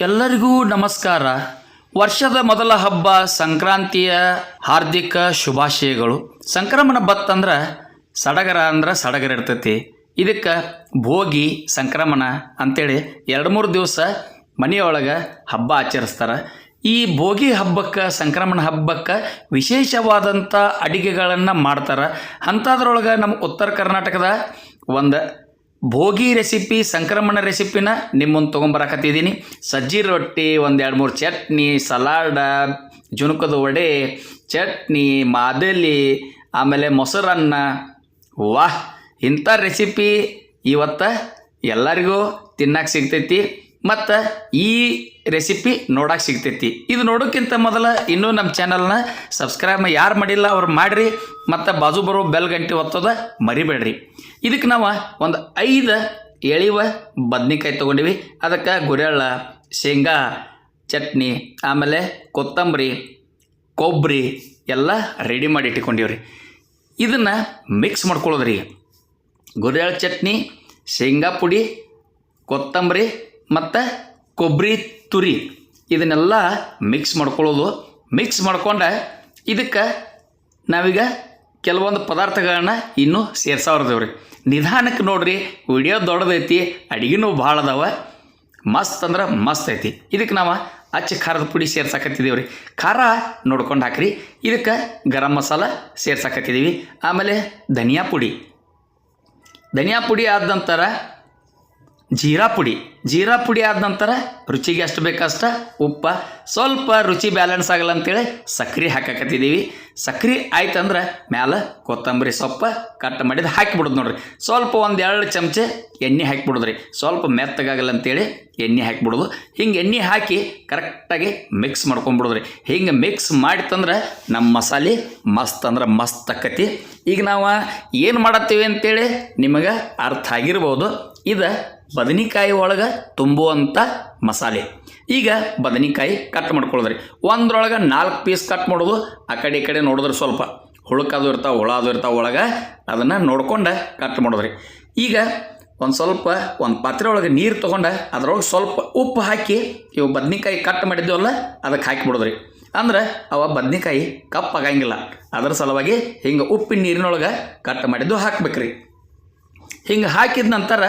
ಎಲ್ಲರಿಗೂ ನಮಸ್ಕಾರ. ವರ್ಷದ ಮೊದಲ ಹಬ್ಬ ಸಂಕ್ರಾಂತಿಯ ಹಾರ್ದಿಕ ಶುಭಾಶಯಗಳು. ಸಂಕ್ರಮಣ ಬತ್ತಂದ್ರೆ ಸಡಗರ ಅಂದ್ರೆ ಸಡಗರ ಇರ್ತೈತಿ. ಇದಕ್ಕೆ ಭೋಗಿ ಸಂಕ್ರಮಣ ಅಂತೇಳಿ ಎರಡು ಮೂರು ದಿವಸ ಮನೆಯೊಳಗೆ ಹಬ್ಬ ಆಚರಿಸ್ತಾರೆ. ಈ ಭೋಗಿ ಹಬ್ಬಕ್ಕೆ, ಸಂಕ್ರಮಣ ಹಬ್ಬಕ್ಕೆ ವಿಶೇಷವಾದಂಥ ಅಡಿಗೆಗಳನ್ನು ಮಾಡ್ತಾರೆ. ಅಂಥದ್ರೊಳಗೆ ನಮ್ಮ ಉತ್ತರ ಕರ್ನಾಟಕದ ಒಂದು ಭೋಗಿ ರೆಸಿಪಿ ಸಂಕ್ರಮಣ ರೆಸಿಪಿನ ನಿಮ್ಮನ್ನು ಮುಂದೆ ತೊಗೊಂಬರಕತ್ತಿದ್ದೀನಿ. ಸಜ್ಜಿ ರೊಟ್ಟಿ ಒಂದೆರಡು ಮೂರು ಚಟ್ನಿ, ಸಲಾಡ, ಜುಣುಕದ ವಡೆ, ಚಟ್ನಿ, ಮಾದಲಿ, ಆಮೇಲೆ ಮೊಸರನ್ನ. ವಾಹ್ ಇಂಥ ರೆಸಿಪಿ ಇವತ್ತು ಎಲ್ಲರಿಗೂ ತಿನ್ನಕ್ಕೆ ಸಿಗ್ತೈತಿ. ಮತ್ತು ಈ ರೆಸಿಪಿ ನೋಡಕ್ಕೆ ಸಿಗ್ತೈತಿ. ಇದು ನೋಡೋಕ್ಕಿಂತ ಮೊದಲು ಇನ್ನೂ ನಮ್ಮ ಚಾನಲ್ನ ಸಬ್ಸ್ಕ್ರೈಬ್ ಯಾರು ಮಾಡಿಲ್ಲ ಅವ್ರು ಮಾಡಿರಿ, ಮತ್ತು ಬಾಜು ಬರೋ ಬೆಲ್ ಗಂಟೆ ಒತ್ತೋದ ಮರಿಬೇಡ್ರಿ. ಇದಕ್ಕೆ ನಾವು ಒಂದು ಐದು ಎಳಿವ ಬದ್ನಿಕಾಯಿ ತೊಗೊಂಡಿವಿ. ಅದಕ್ಕೆ ಗುರೆಳ್ಳ, ಶೇಂಗಾ, ಚಟ್ನಿ, ಆಮೇಲೆ ಕೊತ್ತಂಬರಿ ಕೊಬ್ಬರಿ ಎಲ್ಲ ರೆಡಿ ಮಾಡಿ ಇಟ್ಕೊಂಡಿವ್ರಿ. ಇದನ್ನು ಮಿಕ್ಸ್ ಮಾಡ್ಕೊಳ್ಳೋದ್ರಿ ಗುರೆಳ್ಳ ಚಟ್ನಿ, ಶೇಂಗಾ ಪುಡಿ, ಕೊತ್ತಂಬರಿ, ಮತ್ತು ಕೊಬ್ಬರಿ ತುರಿ. ಇದನ್ನೆಲ್ಲ ಮಿಕ್ಸ್ ಮಾಡ್ಕೊಳ್ಳೋದು. ಮಿಕ್ಸ್ ಮಾಡ್ಕೊಂಡೆ ಇದಕ್ಕೆ ನಾವೀಗ ಕೆಲವೊಂದು ಪದಾರ್ಥಗಳನ್ನ ಇನ್ನೂ ಸೇರ್ಸಾವ್ರದೇವ್ರಿ. ನಿಧಾನಕ್ಕೆ ನೋಡ್ರಿ, ವಿಡಿಯೋ ದೊಡ್ಡದೈತಿ, ಅಡಿಗೆನೂ ಭಾಳ ಅದಾವ ಮಸ್ತ್ ಅಂದ್ರೆ ಮಸ್ತ್ ಐತಿ. ಇದಕ್ಕೆ ನಾವು ಅಚ್ಚ ಖಾರದ ಪುಡಿ ಸೇರ್ಸಾಕತ್ತಿದ್ದೀವಿ ರೀ ಖಾರ ನೋಡ್ಕೊಂಡು ಹಾಕ್ರಿ. ಇದಕ್ಕೆ ಗರಂ ಮಸಾಲ ಸೇರ್ಸಾಕತ್ತಿದ್ದೀವಿ ಆಮೇಲೆ ಧನಿಯಾ ಪುಡಿ. ಧನಿಯಾ ಪುಡಿ ಆದ ನಂತರ ಜೀರಾ ಪುಡಿ. ಜೀರಾ ಪುಡಿ ಆದ ನಂತರ ರುಚಿಗೆ ಎಷ್ಟು ಬೇಕಷ್ಟ ಉಪ್ಪ. ಸ್ವಲ್ಪ ರುಚಿ ಬ್ಯಾಲೆನ್ಸ್ ಆಗಲ್ಲ ಅಂತೇಳಿ ಸಕ್ರೆ ಹಾಕಕತ್ತಿದ್ದೀವಿ. ಸಕ್ರೆ ಆಯ್ತಂದ್ರೆ ಮ್ಯಾಲೆ ಕೊತ್ತಂಬರಿ ಸೊಪ್ಪು ಕಟ್ ಮಾಡಿದ ಹಾಕಿಬಿಡೋದು ನೋಡ್ರಿ. ಸ್ವಲ್ಪ ಒಂದು ಎರಡು ಚಮಚೆ ಎಣ್ಣೆ ಹಾಕಿಬಿಡೋದ್ರಿ. ಸ್ವಲ್ಪ ಮೆತ್ತಗಾಗಲ್ಲ ಅಂತೇಳಿ ಎಣ್ಣೆ ಹಾಕಿಬಿಡೋದು. ಹಿಂಗೆ ಎಣ್ಣೆ ಹಾಕಿ ಕರೆಕ್ಟಾಗಿ ಮಿಕ್ಸ್ ಮಾಡ್ಕೊಂಬಿಡೋದ್ರಿ ಹಿಂಗೆ ಮಿಕ್ಸ್ ಮಾಡಿತಂದ್ರೆ ನಮ್ಮ ಮಸಾಲೆ ಮಸ್ತ್ ಅಂದ್ರೆ ಮಸ್ತ್ ಆಕತಿ. ಈಗ ನಾವು ಏನು ಮಾಡತ್ತೀವಿ ಅಂತೇಳಿ ನಿಮಗೆ ಅರ್ಥ ಆಗಿರ್ಬೋದು. ಇದು ಬದನಿಕಾಯಿ ಒಳಗೆ ತುಂಬುವಂಥ ಮಸಾಲೆ. ಈಗ ಬದನೆಕಾಯಿ ಕಟ್ ಮಾಡ್ಕೊಳ್ಳೋದ್ರಿ. ಒಂದ್ರೊಳಗೆ ನಾಲ್ಕು ಪೀಸ್ ಕಟ್ ಮಾಡೋದು, ಆ ಕಡೆ ಈ ಕಡೆ ನೋಡಿದ್ರೆ ಸ್ವಲ್ಪ ಹುಳುಕದು ಇರ್ತಾವೆ, ಹುಳದು ಇರ್ತಾವೆ ಒಳಗೆ ಅದನ್ನು ನೋಡ್ಕೊಂಡು ಕಟ್ ಮಾಡೋದ್ರಿ. ಈಗ ಒಂದು ಸ್ವಲ್ಪ ಒಂದು ಪಾತ್ರೆ ಒಳಗೆ ನೀರು ತೊಗೊಂಡು ಅದರೊಳಗೆ ಸ್ವಲ್ಪ ಉಪ್ಪು ಹಾಕಿ ಇವು ಬದನೆಕಾಯಿ ಕಟ್ ಮಾಡಿದ್ದೀವಲ್ಲ ಅದಕ್ಕೆ ಹಾಕಿಬಿಡೋದ್ರಿ ಅಂದ್ರೆ ಅವ ಬದನೆಕಾಯಿ ಕಪ್ಪಾಗಂಗಿಲ್ಲ ಅದರ ಸಲುವಾಗಿ ಹಿಂಗೆ ಉಪ್ಪಿನ ನೀರಿನೊಳಗೆ ಕಟ್ ಮಾಡಿದ್ದು ಹಾಕ್ಬೇಕ್ರಿ. ಹಿಂಗೆ ಹಾಕಿದ ನಂತರ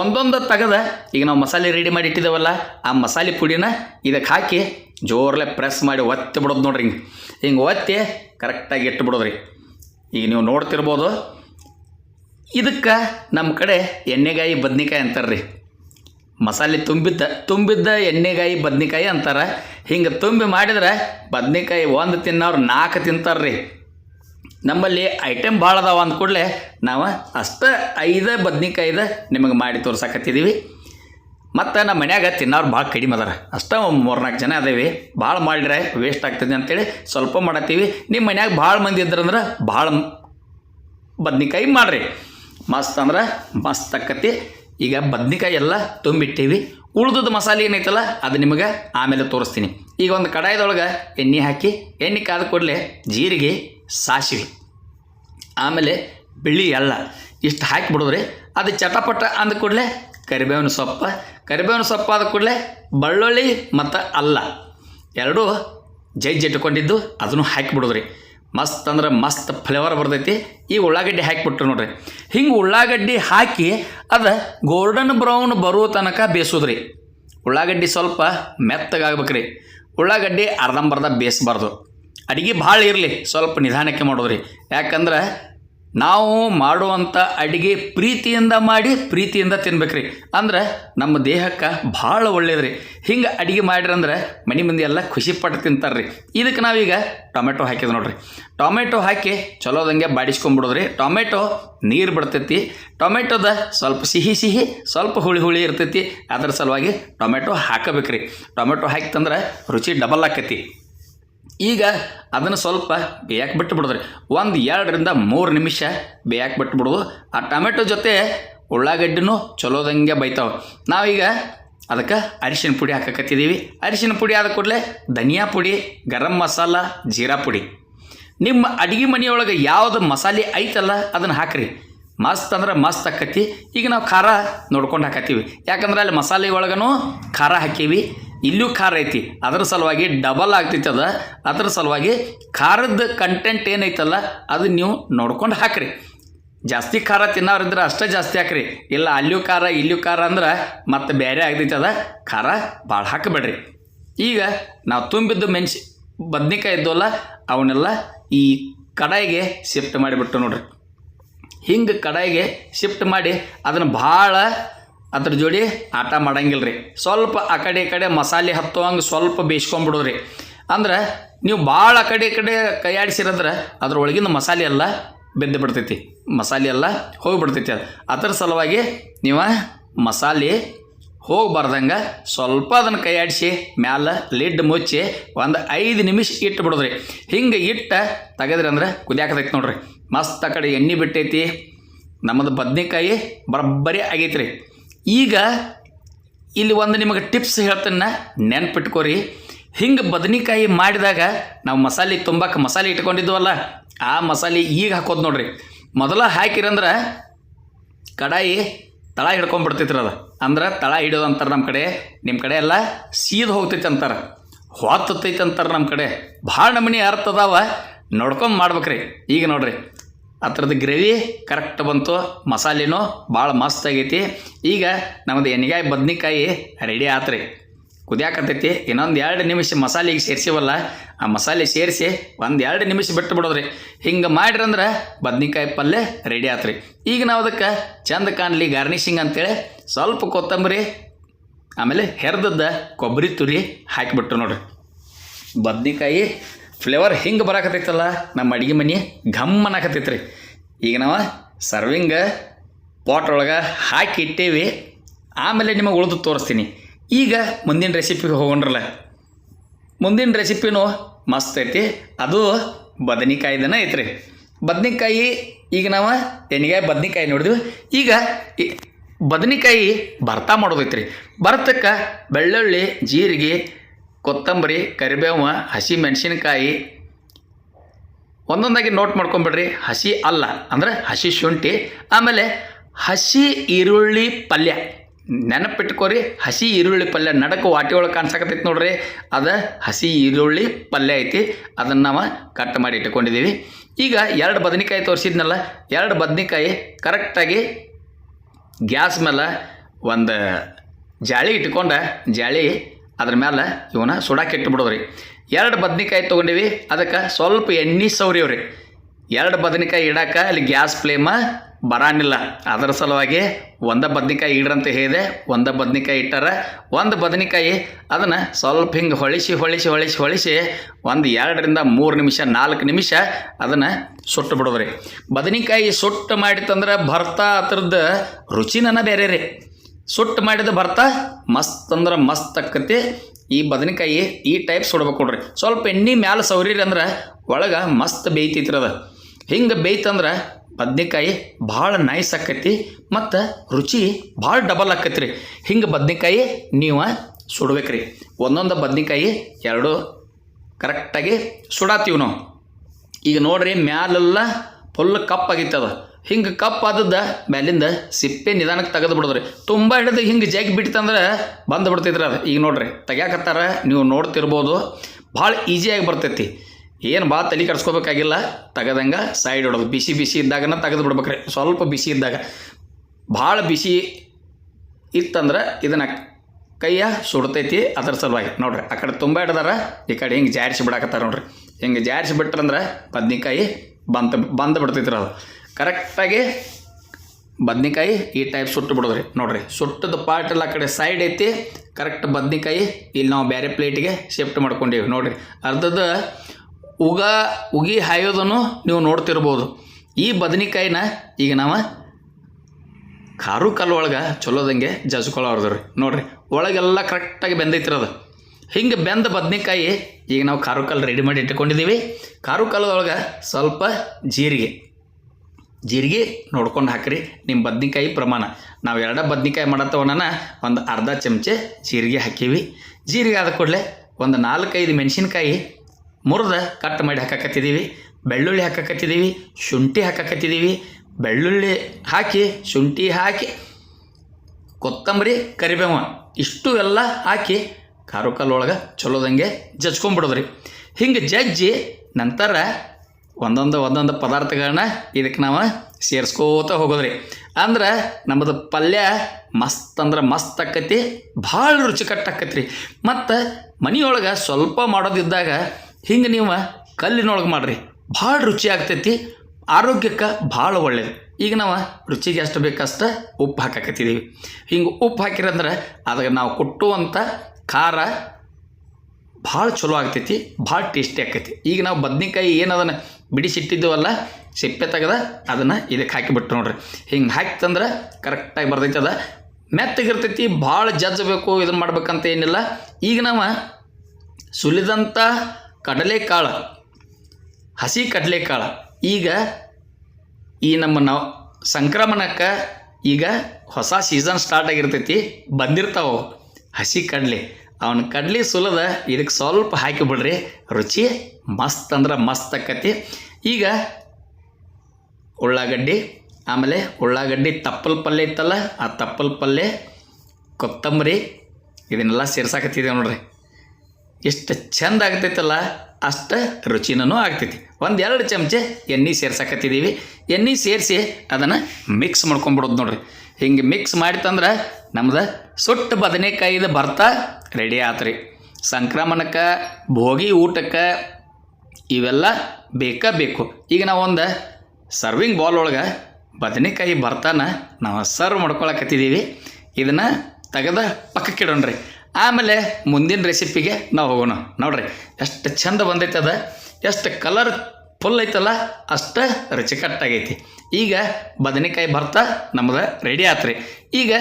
ಒಂದೊಂದು ತೆಗೆದ, ಈಗ ನಾವು ಮಸಾಲೆ ರೆಡಿ ಮಾಡಿ ಇಟ್ಟಿದ್ದೇವಲ್ಲ, ಆ ಮಸಾಲೆ ಪುಡಿನ ಇದಕ್ಕೆ ಹಾಕಿ ಜೋರ್ಲೆ ಪ್ರೆಸ್ ಮಾಡಿ ಒತ್ತಿ ಬಿಡೋದು ನೋಡ್ರಿ ಹಿಂಗೆ. ಹಿಂಗೆ ಒತ್ತಿ ಕರೆಕ್ಟಾಗಿ ಇಟ್ಟು ಬಿಡೋದ್ರಿ. ಈಗ ನೀವು ನೋಡ್ತಿರ್ಬೋದು, ಇದಕ್ಕೆ ನಮ್ಮ ಕಡೆ ಎಣ್ಣೆಗಾಯಿ ಬದ್ನಿಕಾಯಿ ಅಂತಾರ್ರಿ. ಮಸಾಲೆ ತುಂಬಿದ್ದ ತುಂಬಿದ್ದ ಎಣ್ಣೆಗಾಯಿ ಬದ್ನಿಕಾಯಿ ಅಂತಾರೆ. ಹಿಂಗೆ ತುಂಬಿ ಮಾಡಿದ್ರೆ ಬದ್ನಿಕಾಯಿ ಒಂದು ತಿನ್ನೋರು ನಾಲ್ಕು ತಿಂತಾರ್ರಿ. ನಮ್ಮಲ್ಲಿ ಐಟಮ್ ಭಾಳ ಅದಾವ ಅಂದ ಕೂಡಲೇ ನಾವು ಅಷ್ಟು ಐದು ಬದ್ನಿಕಾಯ್ದ ನಿಮಗೆ ಮಾಡಿ ತೋರ್ಸಕತ್ತಿದ್ದೀವಿ ಮತ್ತು ನಮ್ಮ ಮನ್ಯಾಗ ತಿನ್ನೋರು ಭಾಳ ಕಡಿಮೆ ಅದಾರ. ಅಷ್ಟೇ ಮೂರ್ನಾಲ್ಕು ಜನ ಅದೇವಿ. ಭಾಳ ಮಾಡಿದ್ರೆ ವೇಸ್ಟ್ ಆಗ್ತದೆ ಅಂತೇಳಿ ಸ್ವಲ್ಪ ಮಾಡತ್ತೀವಿ. ನಿಮ್ಮ ಮನ್ಯಾಗ ಭಾಳ ಮಂದಿ ಇದ್ರಂದ್ರೆ ಭಾಳ ಬದ್ನಿಕಾಯಿ ಮಾಡಿರಿ. ಮಸ್ತ್ ಅಂದ್ರೆ ಮಸ್ತ್ ಆಕತಿ ಈಗ ಬದ್ನಿಕಾಯಿ ಎಲ್ಲ ತುಂಬಿಟ್ಟೀವಿ. ಉಳ್ದದ ಮಸಾಲೆ ಏನೈತಲ್ಲ ಅದು ನಿಮಗೆ ಆಮೇಲೆ ತೋರಿಸ್ತೀನಿ. ಈಗ ಒಂದು ಕಡಾಯದೊಳಗೆ ಎಣ್ಣೆ ಹಾಕಿ. ಎಣ್ಣೆ ಕಾದ ಕೂಡಲೇ ಜೀರಿಗೆ ಸಾಸಿವೆ. ಆಮೇಲೆ ಬಿಳಿ ಎಳ್ಳ ಇಷ್ಟು ಹಾಕಿಬಿಡೋದ್ರಿ ಅದು ಚಟಪಟ ಅಂದ ಕೂಡಲೇ ಕರಿಬೇವಿನ ಸೊಪ್ಪು. ಕರಿಬೇವಿನ ಸೊಪ್ಪು ಆದ ಕೂಡಲೇ ಬಳ್ಳುಳ್ಳಿ ಮತ್ತು ಅಲ್ಲ. ಎರಡೂ ಜಜ್ಜಿ ಇಟ್ಕೊಂಡಿದ್ದು ಅದನ್ನು ಹಾಕಿಬಿಡೋದ್ರಿ ಮಸ್ತ್ ಅಂದ್ರೆ ಮಸ್ತ್ ಫ್ಲೇವರ್ ಬರ್ತೈತಿ. ಈ ಉಳ್ಳಾಗಡ್ಡಿ ಹಾಕಿಬಿಟ್ರು ನೋಡ್ರಿ. ಹಿಂಗೆ ಉಳ್ಳಾಗಡ್ಡಿ ಹಾಕಿ ಅದು ಗೋಲ್ಡನ್ ಬ್ರೌನ್ ಬರೋ ತನಕ ಬೇಯಿಸೋದ್ರಿ. ಉಳ್ಳಾಗಡ್ಡಿ ಸ್ವಲ್ಪ ಮೆತ್ತಗಾಗ್ಬೇಕ್ರಿ. ಉಳ್ಳಾಗಡ್ಡಿ ಅರ್ಧಂಬರ್ಧ ಬೇಯಿಸ್ಬಾರ್ದು. ಅಡುಗೆ ಭಾಳ ಇರಲಿ, ಸ್ವಲ್ಪ ನಿಧಾನಕ್ಕೆ ಮಾಡೋದ್ರಿ. ಯಾಕಂದ್ರೆ ನಾವು ಮಾಡುವಂಥ ಅಡುಗೆ ಪ್ರೀತಿಯಿಂದ ಮಾಡಿ ಪ್ರೀತಿಯಿಂದ ತಿನ್ಬೇಕ್ರಿ. ಅಂದ್ರೆ ನಮ್ಮ ದೇಹಕ್ಕೆ ಭಾಳ ಒಳ್ಳೇದ್ರಿ. ಹಿಂಗೆ ಅಡುಗೆ ಮಾಡಿರಂದ್ರೆ ಮನೆ ಮಂದಿ ಎಲ್ಲ ಖುಷಿ ಪಟ್ಟು ತಿಂತಾರ್ರಿ. ಇದಕ್ಕೆ ನಾವೀಗ ಟೊಮೆಟೊ ಹಾಕಿದ್ ನೋಡ್ರಿ. ಟೊಮೆಟೊ ಹಾಕಿ ಚಲೋದಂಗೆ ಬಾಡಿಸ್ಕೊಂಬಿಡೋದ್ರಿ. ಟೊಮೆಟೊ ನೀರು ಬಿಡ್ತೈತಿ. ಟೊಮೆಟೊದ ಸ್ವಲ್ಪ ಸಿಹಿ ಸಿಹಿ, ಸ್ವಲ್ಪ ಹುಳಿ ಹುಳಿ ಇರ್ತೈತಿ. ಅದ್ರ ಸಲುವಾಗಿ ಟೊಮೆಟೊ ಹಾಕಬೇಕ್ರಿ. ಟೊಮೆಟೊ ಹಾಕಿತಂದ್ರೆ ರುಚಿ ಡಬಲ್ ಆಕತಿ. ಈಗ ಅದನ್ನು ಸ್ವಲ್ಪ ಬೇಯಕ್ಕೆ ಬಿಟ್ಟು ಬಿಡೋದ್ರಿ ಒಂದು ಎರಡರಿಂದ ಮೂರು ನಿಮಿಷ ಬೇಯಕ್ಕೆ ಬಿಟ್ಟು ಬಿಡೋದು ಆ ಟೊಮೆಟೊ ಜೊತೆ ಉಳ್ಳಾಗಡ್ಡಿನೂ ಚಲೋದಂಗೆ ಬೈತಾವೆ. ನಾವೀಗ ಅದಕ್ಕೆ ಅರಿಶಿನ ಪುಡಿ ಹಾಕಕತ್ತಿದ್ದೀವಿ ಅರಿಶಿನ ಪುಡಿ ಆದ ಕೂಡಲೇ ಧನಿಯಾ ಪುಡಿ, ಗರಂ ಮಸಾಲ, ಜೀರಾ ಪುಡಿ. ನಿಮ್ಮ ಅಡುಗೆ ಮನೆಯೊಳಗೆ ಯಾವುದು ಮಸಾಲೆ ಐತಲ್ಲ ಅದನ್ನು ಹಾಕ್ರಿ. ಮಸ್ತ್ ಅಂದ್ರೆ ಮಸ್ತ್ ಆಕತಿ ಈಗ ನಾವು ಖಾರ ನೋಡ್ಕೊಂಡು ಹಾಕತ್ತೀವಿ. ಯಾಕಂದ್ರೆ ಅಲ್ಲಿ ಮಸಾಲೆ ಒಳಗೂ ಖಾರ ಹಾಕೀವಿ. ಇಲ್ಲೂ ಖಾರ ಐತಿ. ಅದರ ಸಲುವಾಗಿ ಡಬಲ್ ಆಗ್ತೈತೆ ಅದ. ಅದರ ಸಲುವಾಗಿ ಖಾರದ ಕಂಟೆಂಟ್ ಏನೈತಲ್ಲ, ಅದು ನೀವು ನೋಡ್ಕೊಂಡು ಹಾಕ್ರಿ. ಜಾಸ್ತಿ ಖಾರ ತಿನ್ನೋರಿದ್ರೆ ಅಷ್ಟೇ ಜಾಸ್ತಿ ಹಾಕ್ರಿ. ಇಲ್ಲ ಅಲ್ಲಿಯೂ ಖಾರ ಇಲ್ಲಿಯೂ ಖಾರ ಅಂದ್ರೆ ಮತ್ತೆ ಬೇರೆ ಆಗ್ತೈತೆ ಅದ. ಖಾರ ಭಾಳ ಹಾಕಬೇಡ್ರಿ. ಈಗ ನಾವು ತುಂಬಿದ್ದು ಮೆಣಸಿ, ಬದ್ನಿಕಾಯಿ ಇದ್ದವಲ್ಲ, ಅವನ್ನೆಲ್ಲ ಈ ಕಡಾಯಿಗೆ ಶಿಫ್ಟ್ ಮಾಡಿಬಿಟ್ಟು ನೋಡ್ರಿ. ಹಿಂಗೆ ಕಡಾಯಿಗೆ ಶಿಫ್ಟ್ ಮಾಡಿ ಅದನ್ನು ಭಾಳ ಅದ್ರ ಜೋಡಿ ಆಟ ಮಾಡಂಗಿಲ್ಲ ರೀ ಸ್ವಲ್ಪ ಆ ಕಡೆ ಈ ಕಡೆ ಮಸಾಲೆ ಹತ್ತುವಂಗೆ ಸ್ವಲ್ಪ ಬೇಯಿಸ್ಕೊಂಬಿಡೋರಿ. ಅಂದ್ರೆ ನೀವು ಭಾಳ ಆ ಕಡೆ ಈ ಕಡೆ ಕೈಯಾಡಿಸಿರಂದ್ರೆ ಅದ್ರೊಳಗಿನ ಮಸಾಲೆ ಎಲ್ಲ ಬೆಂದು ಬಿಡ್ತೈತಿ. ಮಸಾಲೆ ಎಲ್ಲ ಹೋಗಿಬಿಡ್ತೈತಿ ಅದು. ಅದರ ಸಲುವಾಗಿ ನೀವು ಮಸಾಲೆ ಹೋಗ್ಬಾರ್ದಂಗೆ ಸ್ವಲ್ಪ ಅದನ್ನು ಕೈಯಾಡಿಸಿ ಮ್ಯಾಲ ಲಿಡ್ ಮುಚ್ಚಿ ಒಂದು ಐದು ನಿಮಿಷ ಇಟ್ಟು ಬಿಡೋದ್ರಿ ಹಿಂಗೆ ಇಟ್ಟು ತೆಗೆದ್ರಿ ಅಂದ್ರೆ ಕುದಿಯಾಕತೈತಿ ನೋಡ್ರಿ. ಮಸ್ತ್ ಆ ಕಡೆ ಎಣ್ಣೆ ಬಿಟ್ಟೈತಿ. ನಮ್ಮದು ಬದ್ನೆಕಾಯಿ ಬರಬ್ಬರಿ ಆಗೈತಿ ರೀ ಈಗ ಇಲ್ಲಿ ಒಂದು ನಿಮಗೆ ಟಿಪ್ಸ್ ಹೇಳ್ತೇನೆ. ನೆನ್ಪಿಟ್ಕೋರಿ. ಹಿಂಗೆ ಬದನೆಕಾಯಿ ಮಾಡಿದಾಗ ನಾವು ಮಸಾಲೆ ತುಂಬಕ್ಕೆ ಮಸಾಲೆ ಇಟ್ಕೊಂಡಿದ್ವಲ್ಲ, ಆ ಮಸಾಲೆ ಈಗ ಹಾಕೋದು ನೋಡ್ರಿ. ಮೊದಲ ಹಾಕಿರಂದ್ರೆ ಕಡಾಯಿ ತಳ ಹಿಡ್ಕೊಂಡ್ಬಿಡ್ತೈತ್ರಿ ಅದು. ಅಂದ್ರೆ ತಳ ಹಿಡಿಯೋದು ಅಂತಾರೆ ನಮ್ಮ ಕಡೆ. ನಿಮ್ಮ ಕಡೆ ಎಲ್ಲ ಸೀದ್ ಹೋಗ್ತೈತೆ ಅಂತಾರೆ. ಹೊತ್ತೈತೆ ಅಂತಾರೆ ನಮ್ಮ ಕಡೆ. ಭಾಳ ನಮೂನಿ ಅರ್ಥ ಅದಾವ. ನೋಡ್ಕೊಂಡು ಮಾಡ್ಬೇಕ್ರಿ. ಈಗ ನೋಡ್ರಿ. ಅದ್ರದ್ದು ಗ್ರೇವಿ ಕರೆಕ್ಟ್ ಬಂತು, ಮಸಾಲೆನೂ ಭಾಳ ಮಸ್ತ್ ಆಗೈತಿ. ಈಗ ನಮ್ಮದು ಎಣ್ಗಾಯಿ ಬದ್ನಿಕಾಯಿ ರೆಡಿ ಆತ್ರಿ. ಕುದಿಯಾಕತ್ತೈತಿ, ಇನ್ನೊಂದು ಎರಡು ನಿಮಿಷ ಮಸಾಲೆಗೆ ಸೇರಿಸಿವಲ್ಲ, ಆ ಮಸಾಲೆ ಸೇರಿಸಿ ಒಂದು ಎರಡು ನಿಮಿಷ ಬಿಟ್ಟು ಬಿಡೋದ್ರಿ. ಹಿಂಗೆ ಮಾಡ್ರಂದ್ರೆ ಬದ್ನಿಕಾಯಿ ಪಲ್ಯ ರೆಡಿ ಆತ್ರಿ. ಈಗ ನಾವು ಅದಕ್ಕೆ ಚಂದ ಕಾಣಲಿ ಗಾರ್ನಿಶಿಂಗ್ ಅಂತೇಳಿ ಸ್ವಲ್ಪ ಕೊತ್ತಂಬರಿ, ಆಮೇಲೆ ಹೆರ್ದದ್ದ ಕೊಬ್ಬರಿ ತುರಿ ಹಾಕಿಬಿಟ್ಟು ನೋಡ್ರಿ. ಬದ್ನಿಕಾಯಿ ಫ್ಲೇವರ್ ಹಿಂಗೆ ಬರಾಕತ್ತೈತಲ್ಲ, ನಮ್ಮ ಅಡುಗೆ ಮನೆ ಘಮ್ ಅನ್ನಕತ್ತೈತೆ ರೀ ಈಗ ನಾವು ಸರ್ವಿಂಗ್ ಹಾಕಿ ಇಟ್ಟೇವಿ. ಆಮೇಲೆ ನಿಮಗೆ ಉಳಿದು ತೋರಿಸ್ತೀನಿ. ಈಗ ಮುಂದಿನ ರೆಸಿಪಿಗೆ ಹೋಗೋಣ್ರಲ್ಲ. ಮುಂದಿನ ರೆಸಿಪಿನೂ ಮಸ್ತ್ ಐತಿ. ಅದು ಬದನಿಕಾಯ್ದನ ಐತ್ರಿ. ಬದನೆಕಾಯಿ, ಈಗ ನಾವು ತೆನಿಗಾಯಿ ಬದನೆಕಾಯಿ ನೋಡಿದ್ವಿ. ಈಗ ಬದನೆಕಾಯಿ ಭರ್ತಾ ಮಾಡೋದೈತ್ರಿ. ಭರ್ತಕ್ಕೆ ಬೆಳ್ಳುಳ್ಳಿ, ಜೀರಿಗೆ ಕೊತ್ತಂಬರಿ ಕರಿಬೇವು ಹಸಿ ಮೆಣಸಿನಕಾಯಿ. ಒಂದೊಂದಾಗಿ ನೋಟ್ ಮಾಡ್ಕೊಂಬಿಡ್ರಿ. ಹಸಿ ಅಲ್ಲ, ಅಂದ್ರೆ ಹಸಿ ಶುಂಠಿ. ಆಮೇಲೆ ಹಸಿ ಈರುಳ್ಳಿ ಪಲ್ಯ. ನೆನಪಿಟ್ಕೋರಿ, ಹಸಿ ಈರುಳ್ಳಿ ಪಲ್ಯ ನಡಕ್ಕೆ ವಾಟಿ ಒಳಗೆ ಕಾಣಿಸಕತ್ತೈತಿ ನೋಡ್ರಿ. ಅದು ಹಸಿ ಈರುಳ್ಳಿ ಪಲ್ಯ ಐತಿ. ಅದನ್ನು ನಾವು ಕಟ್ ಮಾಡಿ ಇಟ್ಕೊಂಡಿದ್ದೀವಿ ಈಗ ಎರಡು ಬದನೆಕಾಯಿ ತೋರಿಸಿದ್ನಲ್ಲ, ಎರಡು ಬದನೆಕಾಯಿ ಕರೆಕ್ಟಾಗಿ ಗ್ಯಾಸ್ ಮೇಲೆ ಒಂದು ಜಾಳಿ ಇಟ್ಕೊಂಡ, ಜಾಳಿ ಅದ್ರ ಮೇಲೆ ಇವನ ಸುಡಾಕೆ ಬಿಡೋದ್ರಿ. ಎರಡು ಬದ್ನಿಕಾಯಿ ತೊಗೊಂಡಿವಿ, ಅದಕ್ಕೆ ಸ್ವಲ್ಪ ಎಣ್ಣೆ ಸೌರಿಯವ್ರಿ ಎರಡು ಬದನೆಕಾಯಿ ಇಡಕ್ಕೆ ಅಲ್ಲಿ ಗ್ಯಾಸ್ ಫ್ಲೇಮ ಬರಾನಿಲ್ಲ. ಅದರ ಸಲುವಾಗಿ ಒಂದ ಬದ್ನಿಕಾಯಿ ಇಡ್ರಂತ ಹೇಳಿದೆ, ಒಂದ ಬದ್ನಿಕಾಯಿ ಇಟ್ಟಾರ, ಒಂದು ಬದನೆಕಾಯಿ ಅದನ್ನು ಸ್ವಲ್ಪ ಹಿಂಗೆ ಹೊಳಿಸಿ ಹೊಳಿಸಿ ಹೊಳಿಸಿ ಹೊಳಿಸಿ ಒಂದು ಎರಡರಿಂದ ಮೂರು ನಿಮಿಷ, ನಾಲ್ಕು ನಿಮಿಷ ಅದನ್ನು ಸುಟ್ಟು ಬಿಡೋದ್ರಿ. ಬದನೆಕಾಯಿ ಸುಟ್ಟು ಮಾಡಿತಂದ್ರೆ ಭರ್ತಾ ಅದ್ರದ್ದು ರುಚಿನ ಬೇರೆ ರೀ. ಸುಟ್ಟು ಮಾಡಿದ ಬರ್ತಾ ಮಸ್ತ್ ಅಂದ್ರೆ ಮಸ್ತ್ ಆಕತಿ. ಈ ಬದನೆಕಾಯಿ ಈ ಟೈಪ್ ಸುಡ್ಬೇಕು ನೋಡ್ರಿ. ಸ್ವಲ್ಪ ಎಣ್ಣೆ ಮ್ಯಾಲೆ ಸೌರಿರಿ ಅಂದ್ರೆ ಒಳಗೆ ಮಸ್ತ್ ಬೇಯ್ತೈತ್ರಿ ಅದು. ಹಿಂಗೆ ಬೇಯ್ತಂದ್ರೆ ಬದ್ನೆಕಾಯಿ ಭಾಳ ನೈಸ್ ಆಕೈತಿ ಮತ್ತು ರುಚಿ ಭಾಳ ಡಬಲ್ ಆಕೈತಿ ರೀ ಹಿಂಗೆ ಬದ್ನೆಕಾಯಿ ನೀವು ಸುಡ್ಬೇಕ್ರಿ. ಒಂದೊಂದು ಬದ್ನೆಕಾಯಿ ಎರಡು ಕರೆಕ್ಟಾಗಿ ಸುಡಾತೀವಿ ನಾವು. ಈಗ ನೋಡ್ರಿ ಮ್ಯಾಲೆಲ್ಲ ಫುಲ್ ಕಪ್ಪಾಗಿತ್ತದ ಹಿಂಗೆ ಕಪ್ ಆದದ್ದು ಮ್ಯಾಲಿಂದ ಸಿಪ್ಪೆ ನಿಧಾನಕ್ಕೆ ತೆಗೆದು ಬಿಡೋದ್ರಿ. ತುಂಬ ಹಿಡಿದು ಹಿಂಗೆ ಜಗ್ ಬಿಟ್ಟಿತಂದ್ರೆ ಬಂದು ಬಿಡ್ತೈತ್ರಿ ಅದು. ಈಗ ನೋಡ್ರಿ, ತೆಗ್ಯಾಕತ್ತಾರ, ನೀವು ನೋಡ್ತಿರ್ಬೋದು. ಭಾಳ ಈಸಿಯಾಗಿ ಬರ್ತೈತಿ. ಏನು ಭಾಳ ತಲೆ ಕೆಡ್ಸ್ಕೋಬೇಕಾಗಿಲ್ಲ. ತೆಗದಂಗೆ ಸೈಡ್ ಹೊಡೋದು. ಬಿಸಿ ಬಿಸಿ ಇದ್ದಾಗನ ತೆಗೆದು ಬಿಡ್ಬೇಕ್ರಿ. ಸ್ವಲ್ಪ ಬಿಸಿ ಇದ್ದಾಗ. ಭಾಳ ಬಿಸಿ ಇತ್ತಂದ್ರೆ ಇದನ್ನು ಕೈಯ ಸುಡ್ತೈತಿ ಅದ್ರ ಸಲುವಾಗಿ. ನೋಡ್ರಿ, ಆ ಕಡೆ ತುಂಬ ಹಿಡ್ದಾರ, ಈ ಕಡೆ ಹಿಂಗೆ ಜಾರಿಸಿ ಬಿಡಾಕತ್ತಾರ ನೋಡ್ರಿ. ಹಿಂಗೆ ಜಾರಿಸಿ ಬಿಟ್ರಂದ್ರೆ ಬದ್ನಿಕಾಯಿ ಬಂತ, ಬಂದು ಬಿಡ್ತೈತ್ರಿ ಅದು. ಕರೆಕ್ಟಾಗಿ ಬದ್ನಿಕಾಯಿ ಈ ಟೈಪ್ ಸುಟ್ಟು ಬಿಡೋದ್ರಿ. ನೋಡಿರಿ ಸುಟ್ಟದ ಪಾರ್ಟ್ ಎಲ್ಲ ಕಡೆ ಸೈಡ್ ಐತಿ ಕರೆಕ್ಟ್ ಬದ್ನಿಕಾಯಿ ಇಲ್ಲಿ ನಾವು ಬೇರೆ ಪ್ಲೇಟಿಗೆ ಶಿಫ್ಟ್ ಮಾಡ್ಕೊಂಡೀವಿ. ನೋಡಿರಿ, ಅರ್ಧದ ಉಗ, ಉಗಿ ಹಾಯೋದನ್ನು ನೀವು ನೋಡ್ತಿರ್ಬೋದು. ಈ ಬದ್ನಿಕಾಯಿನ ಈಗ ನಾವು ಖಾರು ಕಲ್ಲು ಒಳಗೆ ಚಲೋದಂಗೆ ಜಜ್ಕೊಳ್ಳೋರ್ದು ರೀ ನೋಡಿರಿ, ಒಳಗೆಲ್ಲ ಕರೆಕ್ಟಾಗಿ ಬೆಂದೈತ್ರಿ ಅದು ಹಿಂಗೆ ಬೆಂದ ಬದ್ನಿಕಾಯಿ ಈಗ ನಾವು ಖಾರು ಕಲ್ಲು ರೆಡಿ ಮಾಡಿ ಇಟ್ಕೊಂಡಿದ್ದೀವಿ ಖಾರು ಕಲ್ಲದೊಳಗೆ ಸ್ವಲ್ಪ ಜೀರಿಗೆ. ಜೀರಿಗೆ ನೋಡ್ಕೊಂಡು ಹಾಕ್ರಿ. ನಿಮ್ಮ ಬದ್ನಿಕಾಯಿ ಪ್ರಮಾಣ. ನಾವು ಎರಡ ಬದ್ನಿಕಾಯಿ ಮಾಡತ್ತವನ ಒಂದು ಅರ್ಧ ಚಮಚೆ ಜೀರಿಗೆ ಹಾಕೀವಿ. ಜೀರಿಗೆ ಆದ ಕೂಡಲೇ ಒಂದು ನಾಲ್ಕೈದು ಮೆಣಸಿನ್ಕಾಯಿ ಮುರಿದ ಕಟ್ ಮಾಡಿ ಹಾಕಕತ್ತಿದ್ದೀವಿ ಬೆಳ್ಳುಳ್ಳಿ ಹಾಕಕತ್ತಿದ್ದೀವಿ ಶುಂಠಿ ಹಾಕಕತ್ತಿದ್ದೀವಿ ಬೆಳ್ಳುಳ್ಳಿ ಹಾಕಿ, ಶುಂಠಿ ಹಾಕಿ, ಕೊತ್ತಂಬರಿ ಕರಿಬೇವು ಇಷ್ಟು ಎಲ್ಲ ಹಾಕಿ ಒಳಗೆ ಚಲೋದಂಗೆ ಜಜ್ಕೊಂಬಿಡೋದ್ರಿ. ಹಿಂಗೆ ಜಜ್ಜಿ ನಂತರ ಒಂದೊಂದು ಒಂದೊಂದು ಪದಾರ್ಥಗಳನ್ನ ಇದಕ್ಕೆ ನಾವು ಸೇರಿಸ್ಕೋತ ಹೋಗೋದ್ರಿ. ಅಂದ್ರೆ ನಮ್ಮದು ಪಲ್ಯ ಮಸ್ತ್ ಅಂದ್ರೆ ಮಸ್ತ್ ಆಕತಿ, ಭಾಳ ರುಚಿ ಆಕತ್ರಿ ಮತ್ತು ಮನೆಯೊಳಗೆ ಸ್ವಲ್ಪ ಮಾಡೋದಿದ್ದಾಗ ಹಿಂಗೆ ನೀವು ಕಲ್ಲಿನೊಳಗೆ ಮಾಡಿರಿ, ಭಾಳ ರುಚಿ ಆಗ್ತೈತಿ, ಆರೋಗ್ಯಕ್ಕೆ ಭಾಳ ಒಳ್ಳೇದು. ಈಗ ನಾವು ರುಚಿಗೆ ಎಷ್ಟು ಬೇಕಷ್ಟು ಉಪ್ಪು ಹಾಕಾಕತ್ತಿದ್ದೀವಿ ಹಿಂಗೆ ಉಪ್ಪು ಹಾಕಿರಂದ್ರೆ ಅದಕ್ಕೆ ನಾವು ಕೊಟ್ಟುವಂಥ ಖಾರ ಭಾಳ ಚಲೋ ಆಗ್ತೈತಿ, ಭಾಳ ಟೇಸ್ಟಿ ಆಕೈತಿ ಈಗ ನಾವು ಬದ್ನಿಕಾಯಿ ಏನು ಅದನ್ನು ಬಿಡಿಸಿಟ್ಟಿದ್ದೀವಲ್ಲ, ಸಿಪ್ಪೆ ತೆಗೆದ ಅದನ್ನು ಇದಕ್ಕೆ ಹಾಕಿಬಿಟ್ಟು ನೋಡ್ರಿ. ಹಿಂಗೆ ಹಾಕ್ತಂದ್ರೆ ಕರೆಕ್ಟಾಗಿ ಬರ್ತೈತೆ ಅದ. ಮೆತ್ತಗಿರ್ತೈತಿ, ಭಾಳ ಜಜ್ಜಬೇಕು ಇದನ್ನು ಮಾಡ್ಬೇಕಂತ ಏನಿಲ್ಲ. ಈಗ ನಾವು ಸುಲಿದಂಥ ಕಡಲೆಕಾಳು, ಹಸಿ ಕಡಲೆಕಾಳು, ಈಗ ಈ ನಮ್ಮ ನಾವು ಸಂಕ್ರಮಣಕ್ಕೆ ಈಗ ಹೊಸ ಸೀಸನ್ ಸ್ಟಾರ್ಟ್ ಆಗಿರ್ತೈತಿ, ಬಂದಿರ್ತಾವೆ. ಹಸಿ ಕಡಲೆ. ಅವನ ಕಡ್ಲಿ ಸುಲದ ಇದಕ್ಕೆ ಸ್ವಲ್ಪ ಹಾಕಿಬಿಡ್ರಿ ರುಚಿ ಮಸ್ತ್ ಅಂದ್ರೆ ಮಸ್ತ್ ಆಕತಿ. ಈಗ ಉಳ್ಳಾಗಡ್ಡಿ, ಆಮೇಲೆ ಉಳ್ಳಾಗಡ್ಡಿ ತಪ್ಪಲ್ ಪಲ್ಯ ಇತ್ತಲ್ಲ ಆ ತಪ್ಪಲ್ ಪಲ್ಯ, ಕೊತ್ತಂಬರಿ, ಇದನ್ನೆಲ್ಲ ಸೇರ್ಸಾಕತ್ತಿದ್ದೇವೆ ನೋಡ್ರಿ. ಎಷ್ಟು ಚಂದ ಆಗ್ತೈತಲ್ಲ, ಅಷ್ಟು ರುಚಿನೂ ಆಗ್ತೈತಿ. ಒಂದು ಎರಡು ಚಮಚೆ ಎಣ್ಣೆ ಸೇರ್ಸಾಕತ್ತಿದ್ದೀವಿ ಎಣ್ಣೆ ಸೇರಿಸಿ ಅದನ್ನು ಮಿಕ್ಸ್ ಮಾಡ್ಕೊಂಬಿಡೋದು ನೋಡ್ರಿ. ಹಿಂಗೆ ಮಿಕ್ಸ್ ಮಾಡಿತಂದ್ರೆ ನಮ್ದು ಸುಟ್ಟು ಬದನೆಕಾಯಿದು ಭರ್ತಾ ರೆಡಿ ಆತ್ರಿ. ಸಂಕ್ರಮಣಕ್ಕೆ, ಭೋಗಿ ಊಟಕ್ಕೆ ಇವೆಲ್ಲ ಬೇಕಾ ಬೇಕು. ಈಗ ನಾವು ಒಂದು ಸರ್ವಿಂಗ್ ಬಾಲ್ ಒಳಗೆ ಬದನೆಕಾಯಿ ಭರ್ತಾನ ನಾವು ಸರ್ವ್ ಮಾಡ್ಕೊಳಕತ್ತಿದ್ದೀವಿ ಇದನ್ನು ತೆಗೆದ ಪಕ್ಕಕ್ಕೆ ಇಡೋಣ್ರಿ ಆಮೇಲೆ ಮುಂದಿನ ರೆಸಿಪಿಗೆ ನಾವು ಹೋಗೋಣ. ನೋಡ್ರಿ, ಎಷ್ಟು ಚಂದ ಬಂದೈತೆ ಅದು ಎಷ್ಟು ಕಲರ್ ಫುಲ್ ಐತಲ್ಲ? ಅಷ್ಟು ರುಚಿಕಟ್ಟಾಗೈತಿ. ಈಗ ಬದನೆಕಾಯಿ ಭರ್ತಾ ನಮ್ದು ರೆಡಿ ಆತ್ರಿ. ಈಗ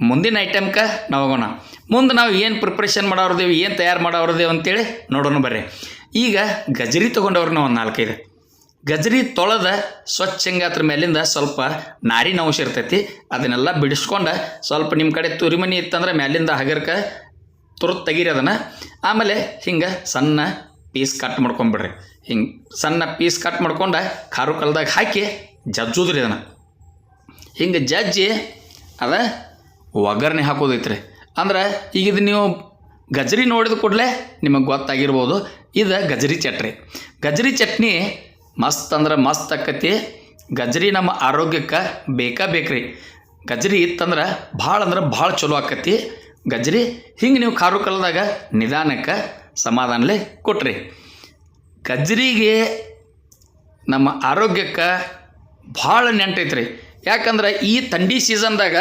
ಮುಂದಿನ ಐಟಮ್ಗೆ ನಾವು ಹೋಗೋಣ. ಮುಂದೆ ನಾವು ಏನು ಪ್ರಿಪ್ರೇಷನ್ ಮಾಡೋರ್ದೇವು, ಏನು ತಯಾರು ಮಾಡೋರ್ದೇವು ಅಂತೇಳಿ ನೋಡೋಣ ಬರ್ರಿ. ಈಗ ಗಜರಿ ತೊಗೊಂಡವ್ರು ನಾವು ಒಂದು ನಾಲ್ಕೈದು. ಗಜರಿ ತೊಳೆದ ಸ್ವಚ್ಛ ಹಿಂಗೆ ಅದ್ರ ಮೇಲಿಂದ ಸ್ವಲ್ಪ ನಾರಿನ ಅಂಶ ಇರ್ತೈತಿ. ಅದನ್ನೆಲ್ಲ ಬಿಡಿಸ್ಕೊಂಡು ಸ್ವಲ್ಪ ನಿಮ್ಮ ಕಡೆ ತುರಿಮನಿ ಇತ್ತಂದ್ರೆ ಮೇಲಿಂದ ಹಗರ್ಕ ತುರ್ತು ತೆಗೀರಿ ಅದನ್ನು. ಆಮೇಲೆ ಹಿಂಗೆ ಸಣ್ಣ ಪೀಸ್ ಕಟ್ ಮಾಡ್ಕೊಂಬಿಡ್ರಿ. ಹಿಂಗೆ ಸಣ್ಣ ಪೀಸ್ ಕಟ್ ಮಾಡ್ಕೊಂಡು ಖಾರು ಕಲ್ದಾಗ ಹಾಕಿ ಜಜ್ಜುದ್ರಿ ಅದನ್ನು. ಹಿಂಗೆ ಜಜ್ಜಿ ಅದ ಒಗ್ಗರಣೆ ಹಾಕೋದೈತ್ರಿ. ಅಂದ್ರೆ ಈಗ ಇದು ನೀವು ಗಜರಿ ನೋಡಿದ ಕೂಡಲೇ ನಿಮಗೆ ಗೊತ್ತಾಗಿರ್ಬೋದು. ಇದು ಗಜರಿ ಚಟ್ನಿ. ಗಜರಿ ಚಟ್ನಿ ಮಸ್ತ್ ಅಂದ್ರೆ ಮಸ್ತ್ ಆಕತಿ. ಗಜರಿ ನಮ್ಮ ಆರೋಗ್ಯಕ್ಕೆ ಬೇಕಾ ಬೇಕ್ರಿ. ಗಜರಿ ಇತ್ತಂದ್ರೆ ಭಾಳ ಅಂದ್ರೆ ಭಾಳ ಚಲೋ ಆಕತಿ. ಗಜರಿ ಹಿಂಗೆ ನೀವು ಖಾರು ಕಲ್ದಾಗ ನಿಧಾನಕ್ಕೆ ಸಮಾಧಾನಲೆ ಕೊಟ್ರಿ. ಗಜ್ರಿಗೆ ನಮ್ಮ ಆರೋಗ್ಯಕ್ಕೆ ಭಾಳ ನೆಂಟೈತ್ರಿ. ಯಾಕಂದ್ರೆ ಈ ಥಂಡಿ ಸೀಸನ್ದಾಗ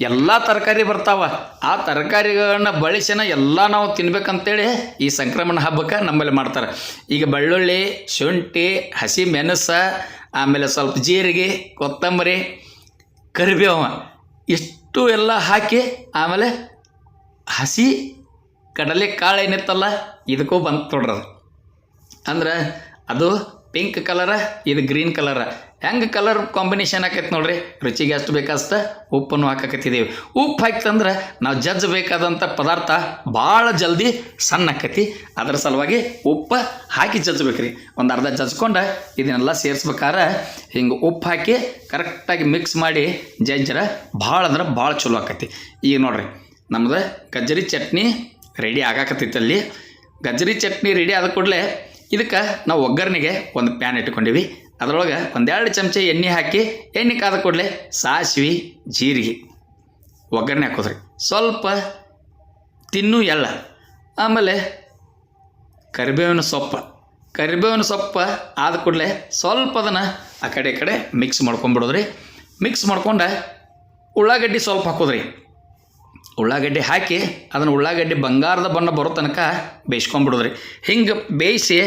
ಎಲ್ಲ ತರಕಾರಿ ಬರ್ತಾವ. ಆ ತರಕಾರಿಗಳನ್ನ ಬಳಸಿನ ಎಲ್ಲ ನಾವು ತಿನ್ಬೇಕಂತೇಳಿ ಈ ಸಂಕ್ರಮಣ ಹಬ್ಬಕ್ಕೆ ನಮ್ಮಲ್ಲಿ ಮಾಡ್ತಾರೆ. ಈಗ ಬೆಳ್ಳುಳ್ಳಿ, ಶುಂಠಿ, ಹಸಿ ಮೆಣಸ, ಆಮೇಲೆ ಸ್ವಲ್ಪ ಜೀರಿಗೆ, ಕೊತ್ತಂಬರಿ, ಕರಿಬೇವ ಇಷ್ಟು ಎಲ್ಲ ಹಾಕಿ ಆಮೇಲೆ ಹಸಿ ಕಡಲೆ ಕಾಳು ಏನಿತ್ತಲ್ಲ, ಇದಕ್ಕೂ ಬಂತು ತೊಡ್ರದು ಅಂದ್ರೆ ಅದು ಪಿಂಕ್ ಕಲರ ಇದು ಗ್ರೀನ್ ಕಲರ ಹೆಂಗೆ ಕಲರ್ ಕಾಂಬಿನೇಷನ್ ಆಕೈತೆ ನೋಡ್ರಿ? ರುಚಿಗೆ ಎಷ್ಟು ಬೇಕಷ್ಟ ಉಪ್ಪನ್ನು ಹಾಕಕತ್ತಿದ್ದೀವಿ ಉಪ್ಪು ಹಾಕ್ತಂದ್ರೆ ನಾವು ಜಜ್ಜಬೇಕಾದಂಥ ಪದಾರ್ಥ ಭಾಳ ಜಲ್ದಿ ಸಣ್ಣ ಆಕೈತಿ ಅದರ ಸಲುವಾಗಿ ಉಪ್ಪು ಹಾಕಿ ಜಜ್ಬೇಕ್ರಿ ಒಂದು ಅರ್ಧ ಜಜ್ಕೊಂಡು ಇದನ್ನೆಲ್ಲ ಸೇರಿಸ್ಬೇಕಾದ್ರೆ ಹಿಂಗೆ ಉಪ್ಪು ಹಾಕಿ ಕರೆಕ್ಟಾಗಿ ಮಿಕ್ಸ್ ಮಾಡಿ ಜಜ್ಜರ ಭಾಳ ಅಂದ್ರೆ ಭಾಳ ಚಲೋ ಆಕೈತಿ ಈಗ ನೋಡ್ರಿ, ನಮ್ದು ಗಜ್ಜರಿ ಚಟ್ನಿ ರೆಡಿ ಆಗಾಕತ್ತೈತಲ್ಲಿ ಗಜ್ಜರಿ ಚಟ್ನಿ ರೆಡಿ ಆದ ಕೂಡಲೇ ಇದಕ್ಕೆ ನಾವು ಒಗ್ಗರಣೆಗೆ ಒಂದು ಪ್ಯಾನ್ ಇಟ್ಕೊಂಡಿವಿ ಅದರೊಳಗೆ ಒಂದೆರಡು ಚಮಚ ಎಣ್ಣೆ ಹಾಕಿ, ಎಣ್ಣೆ ಕಾದ ಕೂಡಲೇ ಸಾಸಿವೆ, ಜೀರಿಗೆ ಒಗ್ಗರಣೆ ಹಾಕೋದ್ರಿ. ಸ್ವಲ್ಪ ತಿನ್ನು ಎಲ್ಲ. ಆಮೇಲೆ ಕರಿಬೇವಿನ ಸೊಪ್ಪು. ಕರಿಬೇವಿನ ಸೊಪ್ಪು ಆದ ಕೂಡಲೇ ಸ್ವಲ್ಪ ಅದನ್ನು ಆ ಕಡೆ ಈ ಕಡೆ ಮಿಕ್ಸ್ ಮಾಡ್ಕೊಂಬಿಡೋದ್ರಿ ಮಿಕ್ಸ್ ಮಾಡ್ಕೊಂಡು ಉಳ್ಳಾಗಡ್ಡಿ ಸ್ವಲ್ಪ ಹಾಕೋದ್ರಿ. ಉಳ್ಳಾಗಡ್ಡಿ ಹಾಕಿ ಅದನ್ನು ಉಳ್ಳಾಗಡ್ಡಿ ಬಂಗಾರದ ಬಣ್ಣ ಬರೋ ತನಕ ಬೇಯಿಸ್ಕೊಂಬಿಡೋದ್ರಿ ಹಿಂಗೆ ಬೇಯಿಸಿ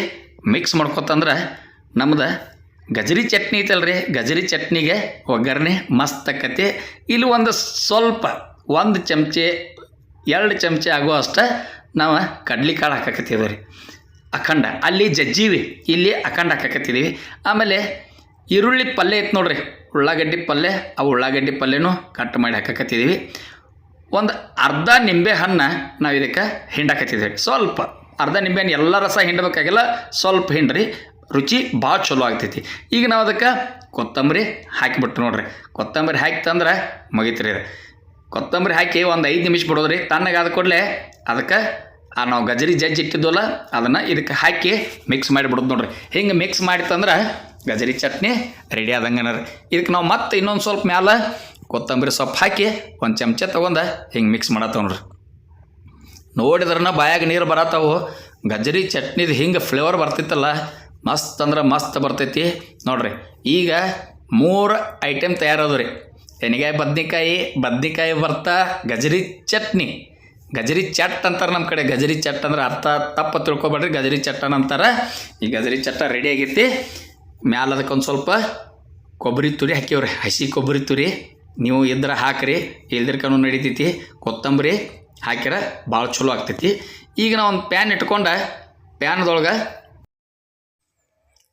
ಮಿಕ್ಸ್ ಮಾಡ್ಕೊತಂದ್ರೆ ನಮ್ದು ಗಜರಿ ಚಟ್ನಿ ಐತಲ್ರಿ. ಗಜರಿ ಚಟ್ನಿಗೆ ಒಗ್ಗರಣೆ ಮಸ್ತ್ ಆಕತಿ. ಇಲ್ಲಿ ಒಂದು ಸ್ವಲ್ಪ, ಒಂದು ಚಮಚೆ, ಎರಡು ಚಮಚೆ ಆಗೋ ಅಷ್ಟು ನಾವು ಕಡ್ಲಿ ಕಾಳು ಹಾಕಕತ್ತಿದ್ದೀವಿ ರೀ ಅಖಂಡ, ಅಲ್ಲಿ ಜಜ್ಜೀವಿ, ಇಲ್ಲಿ ಅಖಂಡ ಹಾಕಕತ್ತಿದ್ದೀವಿ ಆಮೇಲೆ ಈರುಳ್ಳಿ ಪಲ್ಯ ಐತೆ ನೋಡ್ರಿ. ಉಳ್ಳಾಗಡ್ಡಿ ಪಲ್ಯ ಆ ಉಳ್ಳಾಗಡ್ಡಿ ಪಲ್ಯನೂ ಕಟ್ ಮಾಡಿ ಹಾಕಕತ್ತಿದ್ದೀವಿ ಒಂದು ಅರ್ಧ ನಿಂಬೆ ಹಣ್ಣು ನಾವು ಇದಕ್ಕೆ ಹಿಂಡಾಕತ್ತಿದ್ವಿ. ಸ್ವಲ್ಪ ಅರ್ಧ ನಿಂಬೆಹಣ್ಣು ಎಲ್ಲ ರಸ ಹಿಂಡಬೇಕಾಗಿಲ್ಲ, ಸ್ವಲ್ಪ ಹಿಂಡ್ರಿ ರುಚಿ ಭಾಳ ಚಲೋ ಆಗ್ತೈತಿ. ಈಗ ನಾವು ಅದಕ್ಕೆ ಕೊತ್ತಂಬರಿ ಹಾಕಿಬಿಟ್ಟು ನೋಡ್ರಿ. ಕೊತ್ತಂಬರಿ ಹಾಕಿತಂದ್ರೆ ಮುಗಿತ್ರಿ ಅದು ಕೊತ್ತಂಬರಿ ಹಾಕಿ ಒಂದು ಐದು ನಿಮಿಷ ಬಿಡೋದ್ರಿ. ತಣ್ಣಗಾದ ಕೂಡಲೇ ಅದಕ್ಕೆ ಆ ನಾವು ಗಜರಿ ಜಜ್ಜಿ ಇಟ್ಟಿದ್ವಲ್ಲ, ಅದನ್ನು ಇದಕ್ಕೆ ಹಾಕಿ ಮಿಕ್ಸ್ ಮಾಡಿಬಿಡೋದು ನೋಡ್ರಿ. ಹಿಂಗೆ ಮಿಕ್ಸ್ ಮಾಡಿತ್ತಂದ್ರೆ ಗಜರಿ ಚಟ್ನಿ ರೆಡಿ ಆದಂಗೆ ರೀ. ಇದಕ್ಕೆ ನಾವು ಮತ್ತೆ ಇನ್ನೊಂದು ಸ್ವಲ್ಪ ಮ್ಯಾಲ ಕೊತ್ತಂಬರಿ ಸೊಪ್ಪು ಹಾಕಿ ಒಂದು ಚಮಚ ತೊಗೊಂಡು ಹಿಂಗೆ ಮಿಕ್ಸ್ ಮಾಡತ್ತವ ನೋಡ್ರಿ. ನೋಡಿದ್ರನ ಬಾಯಾಗ ನೀರು ಬರತ್ತವು. ಗಜ್ಜರಿ ಚಟ್ನಿದು ಹಿಂಗೆ ಫ್ಲೇವರ್ ಬರ್ತಿತ್ತಲ್ಲ, ಮಸ್ತ್ ಅಂದ್ರೆ ಮಸ್ತ್ ಬರ್ತೈತಿ. ನೋಡ್ರಿ, ಈಗ ಮೂರು ಐಟಮ್ ತಯಾರದು ರೀ ಎಣ್ಗಾಯಿ ಬದ್ನಿಕಾಯಿ ಬದ್ನಿಕಾಯಿ ಬರ್ತಾ ಗಜರಿ ಚಟ್ನಿ. ಗಜರಿ ಚಟ್ ಅಂತಾರೆ ನಮ್ಮ ಕಡೆ. ಗಜರಿ ಚಟ್ ಅಂದ್ರೆ ಅರ್ಥ ತಪ್ಪು ತಿಳ್ಕೊಬೇಡ್ರಿ. ಗಜರಿ ಚಟ್ಟನ್ ಅಂತಾರೆ ಈ ಗಜರಿ ಚಟ್ಟ ರೆಡಿ ಆಗೈತಿ. ಮ್ಯಾಲ ಅದಕ್ಕೆ ಒಂದು ಸ್ವಲ್ಪ ಕೊಬ್ಬರಿ ತುರಿ ಹಾಕಿವ್ರಿ ಹಸಿ ಕೊಬ್ಬರಿ ತುರಿ. ನೀವು ಇದ್ರೆ ಹಾಕ್ರಿ ಇಲ್ದಿರ್ಕನೂ ನಡಿತೈತಿ, ಕೊತ್ತಂಬರಿ ಹಾಕಿರ ಭಾಳ ಚಲೋ ಆಗ್ತೈತಿ. ಈಗ ನಾವು ಒಂದು ಪ್ಯಾನ್ ಇಟ್ಕೊಂಡು ಪ್ಯಾನ್ದೊಳಗೆ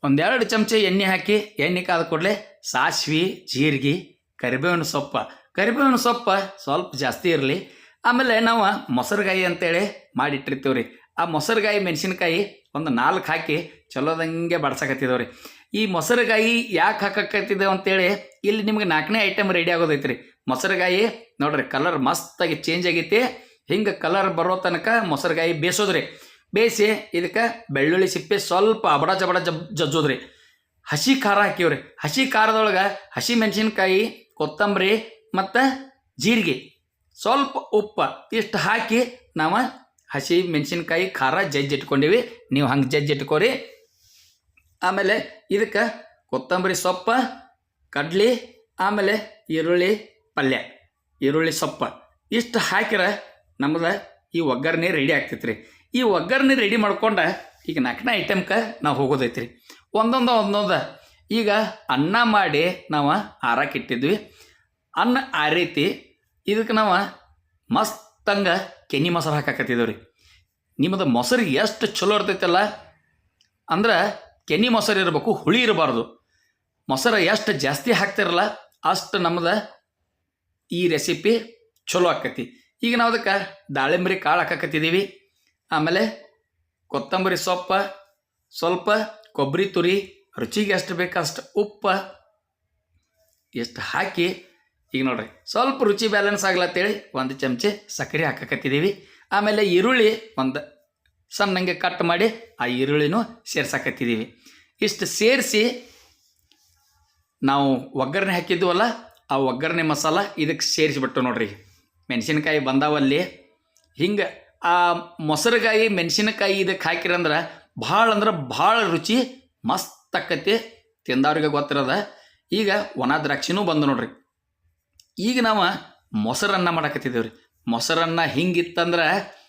ಒಂದೆರಡು ಚಮಚ ಎಣ್ಣೆ ಹಾಕಿ, ಎಣ್ಣೆ ಕಾದ ಕೂಡಲೇ ಸಾಸ್ವೆ, ಜೀರಿಗೆ, ಕರಿಬೇವಿನ ಸೊಪ್ಪ. ಕರಿಬೇವಿನ ಸೊಪ್ಪ ಸ್ವಲ್ಪ ಜಾಸ್ತಿ ಇರಲಿ. ಆಮೇಲೆ ನಾವು ಮೊಸರುಗಾಯಿ ಅಂತೇಳಿ ಮಾಡಿಟ್ಟಿರ್ತೀವಿ ರೀ ಆ ಮೊಸರುಗಾಯಿ ಮೆಣಸಿನ್ಕಾಯಿ ಒಂದು ನಾಲ್ಕು ಹಾಕಿ ಚಲೋದಂಗೆ ಬಡ್ಸಕತ್ತಿದ್ದೇವೆ ರೀ ಈ ಮೊಸರುಗಾಯಿ ಯಾಕೆ ಹಾಕಕತ್ತಿದ್ದೇವೆ ಅಂತೇಳಿ, ಇಲ್ಲಿ ನಿಮ್ಗೆ ನಾಲ್ಕನೇ ಐಟಮ್ ರೆಡಿ ಆಗೋದೈತ್ರಿ. ಮೊಸರುಗಾಯಿ, ನೋಡ್ರಿ ಕಲರ್ ಮಸ್ತಾಗಿ ಚೇಂಜ್ ಆಗೈತಿ. ಹಿಂಗೆ ಕಲರ್ ಬರೋ ತನಕ ಮೊಸರುಗಾಯಿ ಬೇಯಿಸೋದ್ರಿ. ಬೇಯಿಸಿ ಇದಕ್ಕೆ ಬೆಳ್ಳುಳ್ಳಿ ಸಿಪ್ಪೆ ಸ್ವಲ್ಪ ಅಬಡ ಜಬಡ ಜಬ್ ಜಜ್ಜೋದ್ರಿ. ಹಸಿ ಖಾರ ಹಾಕಿವ್ರಿ. ಹಸಿ ಖಾರದೊಳಗೆ ಹಸಿ ಮೆಣಸಿನ್ಕಾಯಿ, ಕೊತ್ತಂಬರಿ ಮತ್ತು ಜೀರಿಗೆ. ಸ್ವಲ್ಪ ಉಪ್ಪು ಇಷ್ಟು ಹಾಕಿ ನಾವು ಹಸಿ ಮೆಣಸಿನ್ಕಾಯಿ ಖಾರ ಜಜ್ಜಿ ಇಟ್ಕೊಂಡೀವಿ ನೀವು ಹಂಗೆ ಜಜ್ಜಿ ಇಟ್ಕೋರಿ ಆಮೇಲೆ ಇದಕ್ಕೆ ಕೊತ್ತಂಬರಿ ಸೊಪ್ಪು, ಕಡ್ಲಿ, ಆಮೇಲೆ ಈರುಳ್ಳಿ ಪಲ್ಯ. ಈರುಳ್ಳಿ ಸೊಪ್ಪು. ಇಷ್ಟು ಹಾಕಿರ ನಮ್ದು ಈ ಒಗ್ಗರಣೆ ರೆಡಿ ಆಗ್ತೈತೆ ರೀ ಈ ಒಗ್ಗರಣೆ ರೆಡಿ ಮಾಡ್ಕೊಂಡು ಈಗ ನಾಲ್ಕನೇ ಐಟಮ್ಗೆ ನಾವು ಹೋಗೋದೈತೆ ರೀ ಒಂದೊಂದು ಒಂದೊಂದು. ಈಗ ಅನ್ನ ಮಾಡಿ ನಾವು ಆರಾಕಿಟ್ಟಿದ್ವಿ ಅನ್ನ ಆ ರೀತಿ ಇದಕ್ಕೆ ನಾವು ಮಸ್ತಂಗ ಕೆನಿ ಮೊಸರು ಹಾಕಾಕತ್ತಿದ್ದೇವೆ ರೀ ನಿಮ್ಮದು ಮೊಸರು ಎಷ್ಟು ಚಲೋ ಇರ್ತೈತಲ್ಲ ಅಂದ್ರೆ ಕೆನಿ ಮೊಸರು ಇರಬೇಕು, ಹುಳಿ ಇರಬಾರ್ದು. ಮೊಸರು ಎಷ್ಟು ಜಾಸ್ತಿ ಹಾಕ್ತಿರಲ್ಲ, ಅಷ್ಟು ನಮ್ದು ಈ ರೆಸಿಪಿ ಚಲೋ ಆಕತಿ. ಈಗ ನಾವು ಅದಕ್ಕೆ ದಾಳಿಂಬರಿ ಕಾಳು ಹಾಕಕತ್ತಿದ್ದೀವಿ ಆಮೇಲೆ ಕೊತ್ತಂಬರಿ ಸೊಪ್ಪು, ಸ್ವಲ್ಪ ಕೊಬ್ಬರಿ ತುರಿ, ರುಚಿಗೆ ಎಷ್ಟು ಬೇಕು ಅಷ್ಟು ಉಪ್ಪು ಎಷ್ಟು ಹಾಕಿ, ಈಗ ನೋಡ್ರಿ, ಸ್ವಲ್ಪ ರುಚಿ ಬ್ಯಾಲೆನ್ಸ್ ಆಗ್ಲತ್ತೇಳಿ, ಒಂದು ಚಮಚೆ ಸಕ್ಕರೆ ಹಾಕಕತ್ತಿದ್ದೀವಿ ಆಮೇಲೆ ಈರುಳ್ಳಿ ಒಂದು ಸಣ್ಣಂಗೆ ಕಟ್ ಮಾಡಿ ಆ ಈರುಳ್ಳಿನೂ ಸೇರ್ಸಾಕತ್ತಿದ್ದೀವಿ. ಇಷ್ಟು ಸೇರಿಸಿ ನಾವು ಒಗ್ಗರಣೆ ಹಾಕಿದ್ವಲ್ಲ, ಆ ಒಗ್ಗರಣೆ ಮಸಾಲ ಇದಕ್ಕೆ ಸೇರಿಸಿಬಿಟ್ಟು ನೋಡ್ರಿ. ಮೆಣಸಿನಕಾಯಿ ಬಂದಾವಲ್ಲಿ ಹಿಂಗೆ ಆ ಮೊಸರುಗಾಯಿ, ಮೆಣಸಿನಕಾಯಿ ಇದಕ್ಕೆ ಹಾಕಿರಂದ್ರೆ ಭಾಳ ಅಂದ್ರೆ ಭಾಳ ರುಚಿ ಮಸ್ತ್ ಆಕತಿ ತಿಂದವ್ರಿಗೆ ಗೊತ್ತಿರೋದ. ಈಗ ಒಣ ದ್ರಾಕ್ಷಿನೂ ಬಂದು ನೋಡ್ರಿ. ಈಗ ನಾವು ಮೊಸರನ್ನ ಮಾಡಕತ್ತಿದ್ದೇವೆ ರೀ ಮೊಸರನ್ನ ಹಿಂಗಿತ್ತಂದ್ರೆ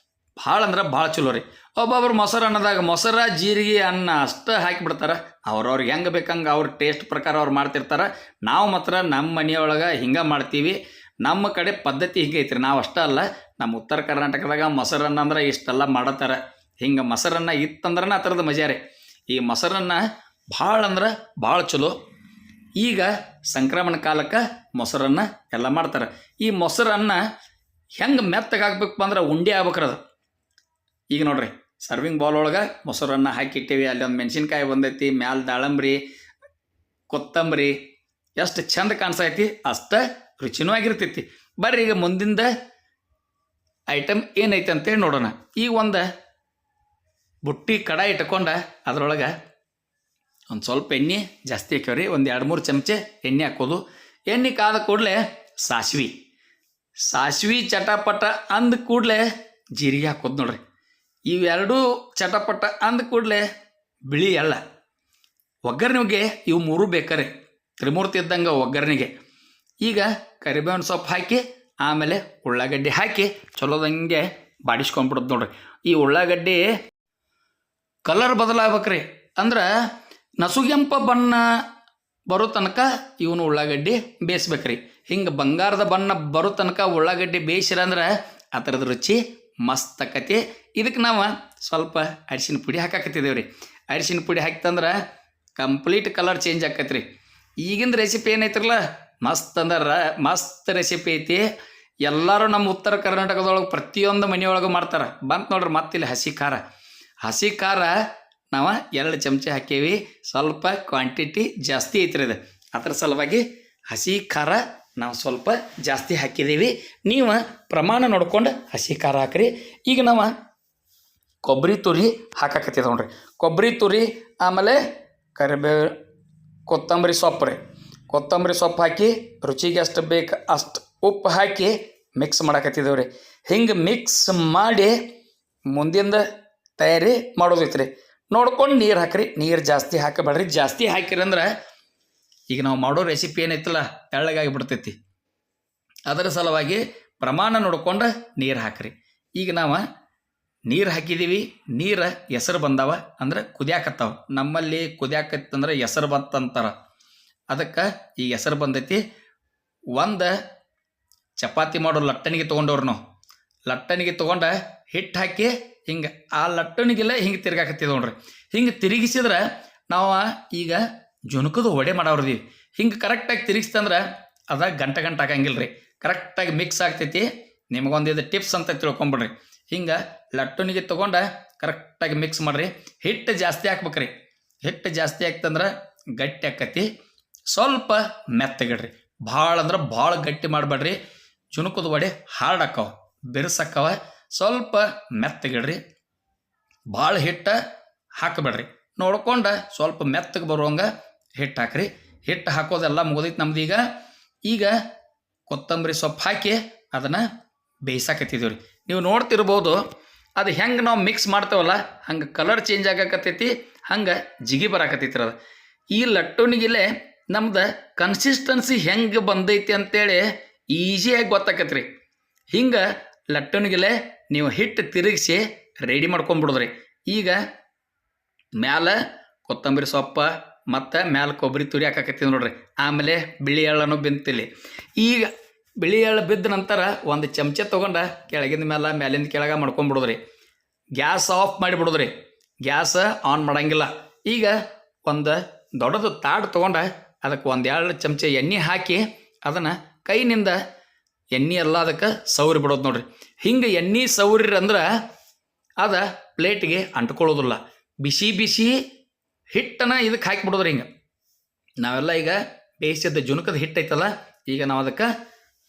ಭಾಳ ಅಂದ್ರೆ ಭಾಳ ಚಲೋ ರೀ. ಒಬ್ಬೊಬ್ರು ಮೊಸರು ಅನ್ನದಾಗ ಮೊಸರ, ಜೀರಿಗೆ, ಅನ್ನ ಅಷ್ಟು ಹಾಕಿಬಿಡ್ತಾರೆ. ಅವ್ರವ್ರಿಗೆ ಹೆಂಗೆ ಬೇಕಂಗೆ ಅವ್ರ ಟೇಸ್ಟ್ ಪ್ರಕಾರ ಅವ್ರು ಮಾಡ್ತಿರ್ತಾರೆ. ನಾವು ಮಾತ್ರ ನಮ್ಮ ಮನೆಯೊಳಗೆ ಹಿಂಗೆ ಮಾಡ್ತೀವಿ. ನಮ್ಮ ಕಡೆ ಪದ್ಧತಿ ಹಿಂಗೆ ಐತ್ರಿ. ನಾವು ಅಷ್ಟೇ ಅಲ್ಲ ನಮ್ಮ ಉತ್ತರ ಕರ್ನಾಟಕದಾಗ ಮೊಸರನ್ನ ಅಂದ್ರೆ ಇಷ್ಟೆಲ್ಲ ಮಾಡತ್ತಾರ ಹಿಂಗೆ ಮೊಸರನ್ನ ಇತ್ತಂದ್ರೆ ಆ ಥರದ ಮಜಾ ರೀ. ಈ ಮೊಸರನ್ನ ಭಾಳ ಅಂದ್ರೆ ಭಾಳ ಚಲೋ. ಈಗ ಸಂಕ್ರಮಣ ಕಾಲಕ್ಕೆ ಮೊಸರನ್ನ ಎಲ್ಲ ಮಾಡ್ತಾರೆ. ಈ ಮೊಸರನ್ನ ಹೆಂಗೆ ಮೆತ್ತಗೆ ಹಾಕ್ಬೇಕು ಅಂದ್ರೆ ಉಂಡೆ ಆಗ್ಬೇಕ್ರದು ಈಗ ನೋಡ್ರಿ ಸರ್ವಿಂಗ್ ಬಾಲ್ ಒಳಗೆ ಮೊಸರನ್ನ ಹಾಕಿಟ್ಟಿವಿ. ಅಲ್ಲಿ ಒಂದು ಮೆಣಸಿನ್ಕಾಯಿ ಬಂದೈತಿ, ಮ್ಯಾಲ ದಾಳಂಬ್ರಿ, ಕೊತ್ತಂಬರಿ, ಎಷ್ಟು ಚಂದ ಕಾಣಿಸೈತಿ, ಅಷ್ಟ ರುಚಿನೂ ಆಗಿರ್ತೈತಿ. ಬರ್ರಿ ಈಗ ಮುಂದಿಂದ ಐಟಮ್ ಏನೈತೆ ಅಂತೇಳಿ ನೋಡೋಣ. ಈಗ ಒಂದು ಬುಟ್ಟಿ ಕಡ ಇಟ್ಕೊಂಡು, ಅದರೊಳಗೆ ಒಂದು ಸ್ವಲ್ಪ ಎಣ್ಣೆ ಜಾಸ್ತಿ ಹಾಕ್ಯವ್ರಿ. ಒಂದು ಎರಡು ಮೂರು ಚಮಚೆ ಎಣ್ಣೆ ಹಾಕೋದು. ಎಣ್ಣೆ ಕಾದ ಕೂಡಲೇ ಸಾಸ್ವಿ. ಸಾಸ್ವಿ ಚಟಪಟ ಅಂದ ಕೂಡಲೇ ಜೀರಿಗೆ ಹಾಕೋದು ನೋಡ್ರಿ. ಇವೆರಡೂ ಚಟಪಟ ಅಂದ ಕೂಡಲೇ ಬಿಳಿ ಅಲ್ಲ. ಒಗ್ಗರಣೆಗೆ ಇವು ಮೂರು ಬೇಕಾರೆ. ತ್ರಿಮೂರ್ತಿ ಇದ್ದಂಗೆ ಒಗ್ಗರಣೆಗೆ. ಈಗ ಕರಿಬೇವಿನ ಸೊಪ್ಪು ಹಾಕಿ, ಆಮೇಲೆ ಉಳ್ಳಾಗಡ್ಡಿ ಹಾಕಿ, ಚಲೋದಂಗೆ ಬಾಡಿಸ್ಕೊಂಡ್ಬಿಡೋದು ನೋಡ್ರಿ. ಈ ಉಳ್ಳಾಗಡ್ಡಿ ಕಲರ್ ಬದಲಾಗ್ಬೇಕ್ರಿ. ಅಂದ್ರೆ ನಸುಗೆಂಪ ಬಣ್ಣ ಬರೋ ತನಕ ಇವನು ಉಳ್ಳಾಗಡ್ಡಿ ಬೇಯಿಸ್ಬೇಕ್ರಿ. ಹಿಂಗೆ ಬಂಗಾರದ ಬಣ್ಣ ಬರೋ ತನಕ ಉಳ್ಳಾಗಡ್ಡಿ ಬೇಯಿಸಿರಂದ್ರೆ ಆ ಥರದ ರುಚಿ ಮಸ್ತ್ ಆಕತಿ ಇದಕ್ಕೆ ನಾವು ಸ್ವಲ್ಪ ಅರಿಶಿನ ಪುಡಿ ಹಾಕಾಕತ್ತಿದ್ದೇವೆ ರೀ ಅರಿಶಿನ ಪುಡಿ ಹಾಕ್ತಂದ್ರೆ ಕಂಪ್ಲೀಟ್ ಕಲರ್ ಚೇಂಜ್ ಆಕತ್ತೆ ರೀ ಈಗಿನ ರೆಸಿಪಿ ಏನೈತ್ರಲ್ಲ ಮಸ್ತ್ ಅಂದ್ರೆ ಮಸ್ತ್ ರೆಸಿಪಿ ಐತಿ. ಎಲ್ಲರೂ ನಮ್ಮ ಉತ್ತರ ಕರ್ನಾಟಕದೊಳಗೆ ಪ್ರತಿಯೊಂದು ಮನೆಯೊಳಗೆ ಮಾಡ್ತಾರೆ. ಬಂತು ನೋಡ್ರಿ ಮತ್ತಿಲ್ಲಿ ಹಸಿ ಖಾರ. ಹಸಿ ಖಾರ ನಾವು ಎರಡು ಚಮಚ ಹಾಕೇವಿ. ಸ್ವಲ್ಪ ಕ್ವಾಂಟಿಟಿ ಜಾಸ್ತಿ ಐತ್ರಿ ಅದು. ಅದ್ರ ಸಲುವಾಗಿ ಹಸಿ ಖಾರ ನಾವು ಸ್ವಲ್ಪ ಜಾಸ್ತಿ ಹಾಕಿದ್ದೀವಿ ನೀವು ಪ್ರಮಾಣ ನೋಡ್ಕೊಂಡು ಹಸಿ ಖಾರ ಹಾಕ್ರಿ. ಈಗ ನಾವು ಕೊಬ್ಬರಿ ತುರಿ ಹಾಕಾಕತ್ತಿದ ನೋಡ್ರಿ. ಕೊಬ್ಬರಿ ತುರಿ, ಆಮೇಲೆ ಕರಿಬೇವು, ಕೊತ್ತಂಬರಿ ಸೊಪ್ಪು ರೀ. ಕೊತ್ತಂಬರಿ ಸೊಪ್ಪು ಹಾಕಿ ರುಚಿಗೆ ಅಷ್ಟು ಬೇಕು, ಅಷ್ಟು ಉಪ್ಪು ಹಾಕಿ ಮಿಕ್ಸ್ ಮಾಡಾಕತ್ತಿದ್ದೇವೆ ರೀ. ಹಿಂಗೆ ಮಿಕ್ಸ್ ಮಾಡಿ ಮುಂದಿಂದ ತಯಾರಿ ಮಾಡೋದೈತ್ರಿ ನೋಡ್ಕೊಂಡು ನೀರು ಹಾಕ್ರಿ. ನೀರು ಜಾಸ್ತಿ ಹಾಕಬೇಡ್ರಿ. ಜಾಸ್ತಿ ಹಾಕಿರಿ ಅಂದ್ರೆ ಈಗ ನಾವು ಮಾಡೋ ರೆಸಿಪಿ ಏನೈತಲ್ಲ ತೆಳ್ಳಗಾಗಿ ಬಿಡ್ತೈತಿ. ಅದರ ಸಲುವಾಗಿ ಪ್ರಮಾಣ ನೋಡ್ಕೊಂಡು ನೀರು ಹಾಕ್ರಿ. ಈಗ ನಾವು ನೀರು ಹಾಕಿದ್ದೀವಿ ನೀರು ಹೆಸರು ಬಂದಾವ ಅಂದ್ರೆ ಕುದಿಯಾಕತ್ತಾವ. ನಮ್ಮಲ್ಲಿ ಕುದಿಯಾಕತ್ತಂದ್ರೆ ಹೆಸರು ಬಂತಂತಾರ ಅದಕ್ಕೆ ಈ ಹೆಸರು ಬಂದೈತಿ, ಒಂದು ಚಪಾತಿ ಮಾಡೋ ಲಟ್ಟಣಿಗೆ ತೊಗೊಂಡವ್ರು ನಾವು. ಲಟ್ಟಣಿಗೆ ತೊಗೊಂಡ ಹಿಟ್ಟು ಹಾಕಿ ಹಿಂಗೆ, ಆ ಲಟ್ಟಣಿಗೆಲ್ಲ ಹಿಂಗೆ ತಿರ್ಗಾಕತ್ತಿದ್ ನೋಡ್ರಿ. ಹಿಂಗೆ ತಿರುಗಿಸಿದ್ರೆ ನಾವು ಈಗ ಜುನುಕದ ಒಡೆ ಮಾಡೋರ್ದಿ ಹಿಂಗೆ ಕರೆಕ್ಟಾಗಿ ತಿರುಗಿಸ್ತಂದ್ರೆ ಅದ ಗಂಟೆ ಗಂಟೆ ಆಗಂಗಿಲ್ಲ ರೀ ಕರೆಕ್ಟಾಗಿ ಮಿಕ್ಸ್ ಆಗ್ತೈತಿ. ನಿಮಗೊಂದಿದು ಟಿಪ್ಸ್ ಅಂತ ತಿಳ್ಕೊಂಬಿಡ್ರಿ. ಹಿಂಗೆ ಲಟ್ಟುನಿಗೆ ತೊಗೊಂಡ ಕರೆಕ್ಟಾಗಿ ಮಿಕ್ಸ್ ಮಾಡಿರಿ. ಹಿಟ್ಟು ಜಾಸ್ತಿ ಹಾಕ್ಬೇಕ್ರಿ. ಹಿಟ್ಟು ಜಾಸ್ತಿ ಆಗ್ತಂದ್ರೆ ಗಟ್ಟಿ ಆಕತಿ. ಸ್ವಲ್ಪ ಮೆತ್ತಗಿಡ್ರಿ. ಭಾಳ ಅಂದ್ರೆ ಭಾಳ ಗಟ್ಟಿ ಮಾಡಬೇಡ್ರಿ. ಜುನುಕದ ವಡೆ ಹಾರ್ಡ್ ಹಾಕವ ಬಿರ್ಸಕ್ಕವ, ಸ್ವಲ್ಪ ಮೆತ್ತಗಿಡ್ರಿ. ಭಾಳ ಹಿಟ್ಟು ಹಾಕಬೇಡ್ರಿ. ನೋಡ್ಕೊಂಡು ಸ್ವಲ್ಪ ಮೆತ್ತಗೆ ಬರುವಂಗೆ ಹಿಟ್ಟು ಹಾಕ್ರಿ. ಹಿಟ್ಟು ಹಾಕೋದೆಲ್ಲ ಮುಗಿದೈತೆ ನಮ್ದು ಈಗ ಈಗ ಕೊತ್ತಂಬರಿ ಸೊಪ್ಪು ಹಾಕಿ ಅದನ್ನು ಬೇಯಿಸಾಕತ್ತಿದ್ದೀವಿ ರೀ ನೀವು ನೋಡ್ತಿರ್ಬೋದು, ಅದು ಹೆಂಗೆ ನಾವು ಮಿಕ್ಸ್ ಮಾಡ್ತೇವಲ್ಲ, ಹಂಗೆ ಕಲರ್ ಚೇಂಜ್ ಆಗಕತ್ತೈತಿ, ಹಂಗೆ ಜಿಗಿ ಬರಾಕತ್ತೈತಿ ಅದು. ಈ ಲಟ್ಟುನಿಗಿಲೆ ನಮ್ದು ಕನ್ಸಿಸ್ಟೆನ್ಸಿ ಹೆಂಗೆ ಬಂದೈತಿ ಅಂತೇಳಿ ಈಸಿಯಾಗಿ ರೀ ಹಿಂಗೆ ಲಟ್ಟುನಿಗಿಲೆ ನೀವು ಹಿಟ್ಟು ತಿರುಗಿಸಿ ರೆಡಿ ಮಾಡ್ಕೊಂಬಿಡೋದ್ರಿ. ಈಗ ಮ್ಯಾಲ ಕೊತ್ತಂಬರಿ ಸೊಪ್ಪ ಮತ್ತು ಮ್ಯಾಲ ಕೊಬ್ಬರಿ ತುರಿ ಹಾಕಾಕತ್ತೀವಿ ನೋಡ್ರಿ. ಆಮೇಲೆ ಬಿಳಿ ಎಳ್ಳನ್ನು ಬಿಂತಿಲ್ಲಿ ಈಗ ಬಿಳಿ ಎಳ್ಳು ಬಿದ್ದ ನಂತರ ಒಂದು ಚಮಚ ತೊಗೊಂಡ ಕೆಳಗಿನ ಮೇಲೆ ಮೇಲಿಂದ ಕೆಳಗೆ ಮಾಡ್ಕೊಂಬಿಡೋದ್ರಿ ಗ್ಯಾಸ್ ಆಫ್ ಮಾಡಿಬಿಡೋದ್ರಿ ಗ್ಯಾಸ್ ಆನ್ ಮಾಡೋಂಗಿಲ್ಲ. ಈಗ ಒಂದು ದೊಡ್ಡದು ತಾಡು ತೊಗೊಂಡು ಅದಕ್ಕೆ ಒಂದು ಎರಡು ಚಮಚ ಎಣ್ಣೆ ಹಾಕಿ ಅದನ್ನು ಕೈನಿಂದ ಎಣ್ಣೆ ಎಲ್ಲ ಅದಕ್ಕೆ ಸೌರಿ ಬಿಡೋದು ನೋಡ್ರಿ. ಹಿಂಗೆ ಎಣ್ಣೆ ಸೌರಿ ಅಂದ್ರೆ ಅದು ಪ್ಲೇಟ್ಗೆ ಅಂಟ್ಕೊಳ್ಳೋದಿಲ್ಲ. ಬಿಸಿ ಬಿಸಿ ಹಿಟ್ಟನ್ನು ಇದಕ್ಕೆ ಹಾಕಿಬಿಡೋದ್ರಿ ಹಿಂಗೆ. ನಾವೆಲ್ಲ ಈಗ ಬೇಯಿಸಿದ ಜುನಕದ ಹಿಟ್ಟು ಐತಲ್ಲ, ಈಗ ನಾವು ಅದಕ್ಕೆ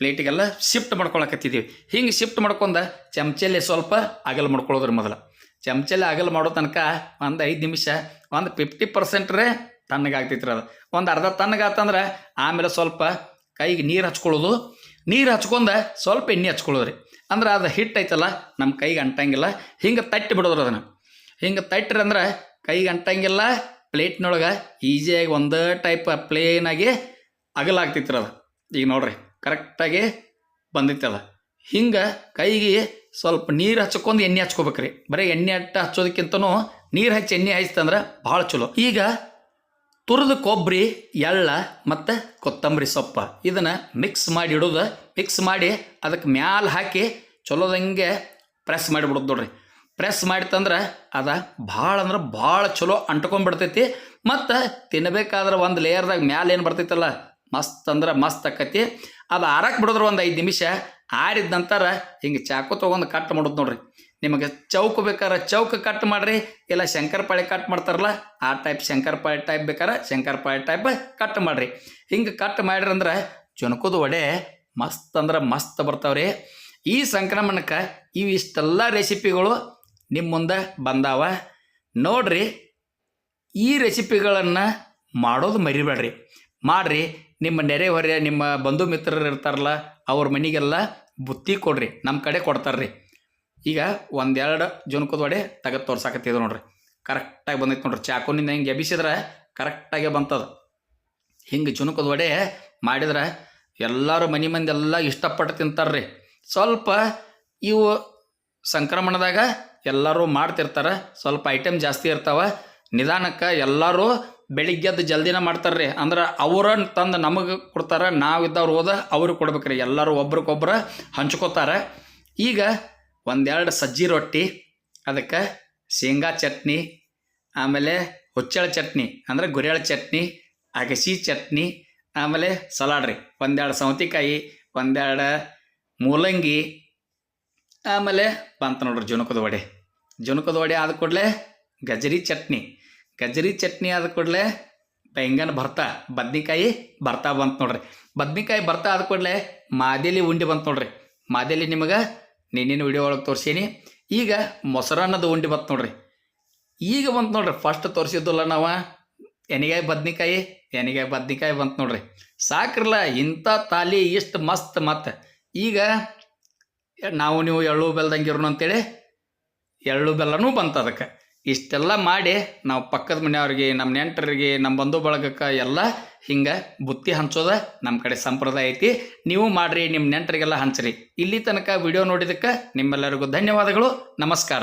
ಪ್ಲೇಟಿಗೆಲ್ಲ ಶಿಫ್ಟ್ ಮಾಡ್ಕೊಳಕತ್ತಿದ್ದೀವಿ ಹಿಂಗೆ ಶಿಫ್ಟ್ ಮಾಡ್ಕೊಂಡ ಚಮಚಲ್ಲಿ ಸ್ವಲ್ಪ ಅಗಲ ಮಾಡ್ಕೊಳ್ಳೋದ್ರಿ ಮೊದಲು. ಚಮಚಲ್ಲಿ ಅಗಲ ಮಾಡೋ ತನಕ ಒಂದು ಐದು ನಿಮಿಷ, ಒಂದು ಫಿಫ್ಟಿ ಪರ್ಸೆಂಟ್ರೆ ತಣ್ಣಗಾಗ್ತೈತ್ರಿ ಅದು. ಒಂದು ಅರ್ಧ ತಣ್ಣಗಾತಂದ್ರೆ ಆಮೇಲೆ ಸ್ವಲ್ಪ ಕೈಗೆ ನೀರು ಹಚ್ಕೊಳ್ಳೋದು. ನೀರು ಹಚ್ಕೊಂಡ ಸ್ವಲ್ಪ ಎಣ್ಣೆ ಹಚ್ಕೊಳ್ಳೋದ್ರಿ. ಅಂದ್ರೆ ಅದು ಹಿಟ್ಟು ಐತಲ್ಲ ನಮ್ಮ ಕೈಗೆ ಅಂಟಂಗಿಲ್ಲ. ಹಿಂಗೆ ತಟ್ಟಿ ಬಿಡೋದ್ರಿ ಅದನ್ನು. ಹಿಂಗೆ ತಟ್ಟಿರಿ ಅಂದ್ರೆ ಕೈಗೆ ಅಂಟಂಗಿಲ್ಲ ಪ್ಲೇಟ್ನೊಳಗೆ ಈಸಿಯಾಗಿ ಒಂದೇ ಟೈಪ್ ಪ್ಲೇನಾಗಿ ಅಗಲಾಗ್ತಿತ್ತು ಅದು. ಈಗ ನೋಡ್ರಿ ಕರೆಕ್ಟಾಗಿ ಬಂದಿತ್ತದ ಹಿಂಗೆ ಕೈಗೆ ಸ್ವಲ್ಪ ನೀರು ಹಚ್ಕೊಂಡು ಎಣ್ಣೆ ಹಚ್ಕೋಬೇಕ್ರಿ. ಬರೀ ಎಣ್ಣೆ ಅಟ್ಟ ಹಚ್ಚೋದಕ್ಕಿಂತನೂ ನೀರು ಹಚ್ಚಿ ಎಣ್ಣೆ ಹಾಯಿಸ್ತಂದ್ರೆ ಭಾಳ ಚಲೋ. ಈಗ ತುರಿದ ಕೊಬ್ಬರಿ ಎಳ್ಳ ಮತ್ತು ಕೊತ್ತಂಬರಿ ಸೊಪ್ಪ ಇದನ್ನು ಮಿಕ್ಸ್ ಮಾಡಿ ಇಡೋದು. ಮಿಕ್ಸ್ ಮಾಡಿ ಅದಕ್ಕೆ ಮ್ಯಾಲ ಹಾಕಿ ಚಲೋದಂಗೆ ಪ್ರೆಸ್ ಮಾಡಿಬಿಡೋದು ನೋಡ್ರಿ. ಪ್ರೆಸ್ ಮಾಡಿತಂದ್ರೆ ಅದ ಭಾಳ ಅಂದ್ರೆ ಭಾಳ ಚಲೋ ಅಂಟ್ಕೊಂಡ್ಬಿಡ್ತೈತಿ. ಮತ್ತು ತಿನ್ನಬೇಕಾದ್ರೆ ಒಂದು ಲೇಯರ್ದಾಗ ಮ್ಯಾಲೆ ಏನು ಬರ್ತೈತಲ್ಲ, ಮಸ್ತ್ ಅಂದ್ರೆ ಮಸ್ತ್ ಆಕತಿ. ಅದು ಆರಕ್ಕೆ ಬಿಡಿದ್ರೆ ಒಂದು ಐದು ನಿಮಿಷ ಆರಿದ ನಂತರ ಹಿಂಗೆ ಚಾಕು ತೊಗೊಂಡು ಕಟ್ ಮಾಡೋದು ನೋಡ್ರಿ. ನಿಮಗೆ ಚೌಕ ಬೇಕಾದ್ರೆ ಚೌಕ ಕಟ್ ಮಾಡಿರಿ, ಇಲ್ಲ ಶಂಕರಪಾಳೆ ಕಟ್ ಮಾಡ್ತಾರಲ್ಲ, ಆ ಟೈಪ್ ಶಂಕರಪಾಳೆ ಟೈಪ್ ಬೇಕಾದ್ರೆ ಶಂಕರಪಾಳೆ ಟೈಪ್ ಕಟ್ ಮಾಡಿರಿ. ಹಿಂಗೆ ಕಟ್ ಮಾಡಿರಿ ಅಂದ್ರೆ ಜುಣಕದ ವಡೆ ಮಸ್ತ್ ಅಂದ್ರೆ ಮಸ್ತ್ ಬರ್ತಾವ್ರಿ. ಈ ಸಂಕ್ರಮಣಕ್ಕೆ ಇವಿಷ್ಟೆಲ್ಲ ರೆಸಿಪಿಗಳು ನಿಮ್ಮ ಮುಂದೆ ಬಂದಾವ. ನೋಡ್ರಿ, ಈ ರೆಸಿಪಿಗಳನ್ನು ಮಾಡೋದು ಮರಿಬೇಡ್ರಿ. ಮಾಡಿರಿ, ನಿಮ್ಮ ನೆರೆಹೊರೆ, ನಿಮ್ಮ ಬಂಧು ಮಿತ್ರರು ಇರ್ತಾರಲ್ಲ, ಅವ್ರ ಮನೆಗೆಲ್ಲ ಬುತ್ತಿ ಕೊಡ್ರಿ ನಮ್ಮ ಕಡೆ ಕೊಡ್ತಾರ್ರಿ. ಈಗ ಒಂದೆರಡು ಜುನ್ಕದ ವಡೆ ತೆಗೆದು ತೋರ್ಸಾಕತ್ತಿದ್ರು ನೋಡ್ರಿ. ಕರೆಕ್ಟಾಗಿ ಬಂದೈತೆ ನೋಡ್ರಿ. ಚಾಕುನಿಂದ ಹಿಂಗೆ ಎಬ್ಬಿಸಿದ್ರೆ ಕರೆಕ್ಟಾಗೆ ಬಂತದ. ಹಿಂಗೆ ಜುನುಕದ ವಡೆ ಮಾಡಿದ್ರೆ ಎಲ್ಲರೂ ಮನೆ ಮಂದಿ ಎಲ್ಲ ಇಷ್ಟಪಟ್ಟು ತಿಂತಾರ್ರಿ. ಸ್ವಲ್ಪ ಇವು ಸಂಕ್ರಮಣದಾಗ ಎಲ್ಲರೂ ಮಾಡ್ತಿರ್ತಾರೆ. ಸ್ವಲ್ಪ ಐಟಮ್ ಜಾಸ್ತಿ ಇರ್ತಾವೆ. ನಿಧಾನಕ್ಕೆ ಎಲ್ಲರೂ ಬೆಳಿಗ್ಗೆದ್ದು ಜಲ್ದಿನ ಮಾಡ್ತಾರ್ರಿ. ಅಂದ್ರೆ ಅವ್ರ ತಂದು ನಮಗೆ ಕೊಡ್ತಾರೆ, ನಾವಿದ್ದವ್ರು ಹೋದ ಅವ್ರಿಗೆ ಕೊಡ್ಬೇಕ್ರಿ. ಎಲ್ಲರೂ ಒಬ್ರಿಗೊಬ್ರು ಹಂಚ್ಕೋತಾರೆ. ಈಗ ಒಂದೆರಡು ಸಜ್ಜಿ ರೊಟ್ಟಿ, ಅದಕ್ಕೆ ಶೇಂಗಾ ಚಟ್ನಿ, ಆಮೇಲೆ ಹುಚ್ಚಳ ಚಟ್ನಿ, ಅಂದ್ರೆ ಗುರೆಳ ಚಟ್ನಿ, ಅಗಸಿ ಚಟ್ನಿ, ಆಮೇಲೆ ಸಲಾಡ್ ರೀ. ಒಂದೆರಡು ಸೌತೆಕಾಯಿ, ಒಂದೆರಡು ಮೂಲಂಗಿ ಆಮೇಲೆ ಬಂತ ನೋಡ್ರಿ ಜುನಕದ ವಡೆ. ಜುನಕದ ವಡೆ ಆದ ಕೂಡಲೇ ಗಜರಿ ಚಟ್ನಿ. ಗಜರಿ ಚಟ್ನಿ ಆದ ಕೂಡಲೇ ಬೆಂಗನ ಭರ್ತಾ, ಬದ್ನಿಕಾಯಿ ಭರ್ತಾ ಬಂತು ನೋಡ್ರಿ. ಬದ್ನಿಕಾಯಿ ಭರ್ತಾ ಆದ ಕೂಡಲೇ ಮಾದೇಲಿ ಉಂಡೆ ಬಂತು ನೋಡ್ರಿ. ಮಾದೇಲಿ ನಿಮಗೆ ನಿನ್ನಿನ ವಿಡಿಯೋ ಒಳಗೆ ತೋರಿಸೀನಿ. ಈಗ ಮೊಸರನ್ನದ ಉಂಡಿ ಬಂತು ನೋಡ್ರಿ. ಈಗ ಬಂತು ನೋಡ್ರಿ ಫಸ್ಟ್ ತೋರಿಸಿದ್ದಲ್ಲ ನಾವು ಎನಿಗಾಯಿ ಬದ್ನಿಕಾಯಿ ಎನಿಗಾಯಿ ಬದ್ನಿಕಾಯಿ ಬಂತು ನೋಡ್ರಿ. ಸಾಕ್ರಲ್ಲ ಇಂಥ ತಾಲಿ ಇಷ್ಟು ಮಸ್ತ್ ಮತ್ತೆ. ಈಗ ನಾವು ನೀವು ಎಳ್ಳು ಬೆಲ್ದಂಗಿರೋನು ಅಂತೇಳಿ ಎಳ್ಳು ಬೆಲ್ಲನೂ ಬಂತು ಅದಕ್ಕೆ. ಇಷ್ಟೆಲ್ಲ ಮಾಡಿ ನಾವು ಪಕ್ಕದ ಮನೆಯವ್ರಿಗೆ, ನಮ್ಮ ನೆಂಟರಿಗೆ, ನಮ್ಮ ಬಂಧು ಬಳಗಕ್ಕೆ ಎಲ್ಲ ಹಿಂಗೆ ಬುತ್ತಿ ಹಂಚೋದ ನಮ್ಮ ಕಡೆ ಸಂಪ್ರದಾಯ ಐತಿ. ನೀವು ಮಾಡಿರಿ, ನಿಮ್ಮ ನೆಂಟರಿಗೆಲ್ಲ ಹಂಚ್ರಿ. ಇಲ್ಲಿ ತನಕ ವಿಡಿಯೋ ನೋಡಿದಕ್ಕೆ ನಿಮ್ಮೆಲ್ಲರಿಗೂ ಧನ್ಯವಾದಗಳು. ನಮಸ್ಕಾರ.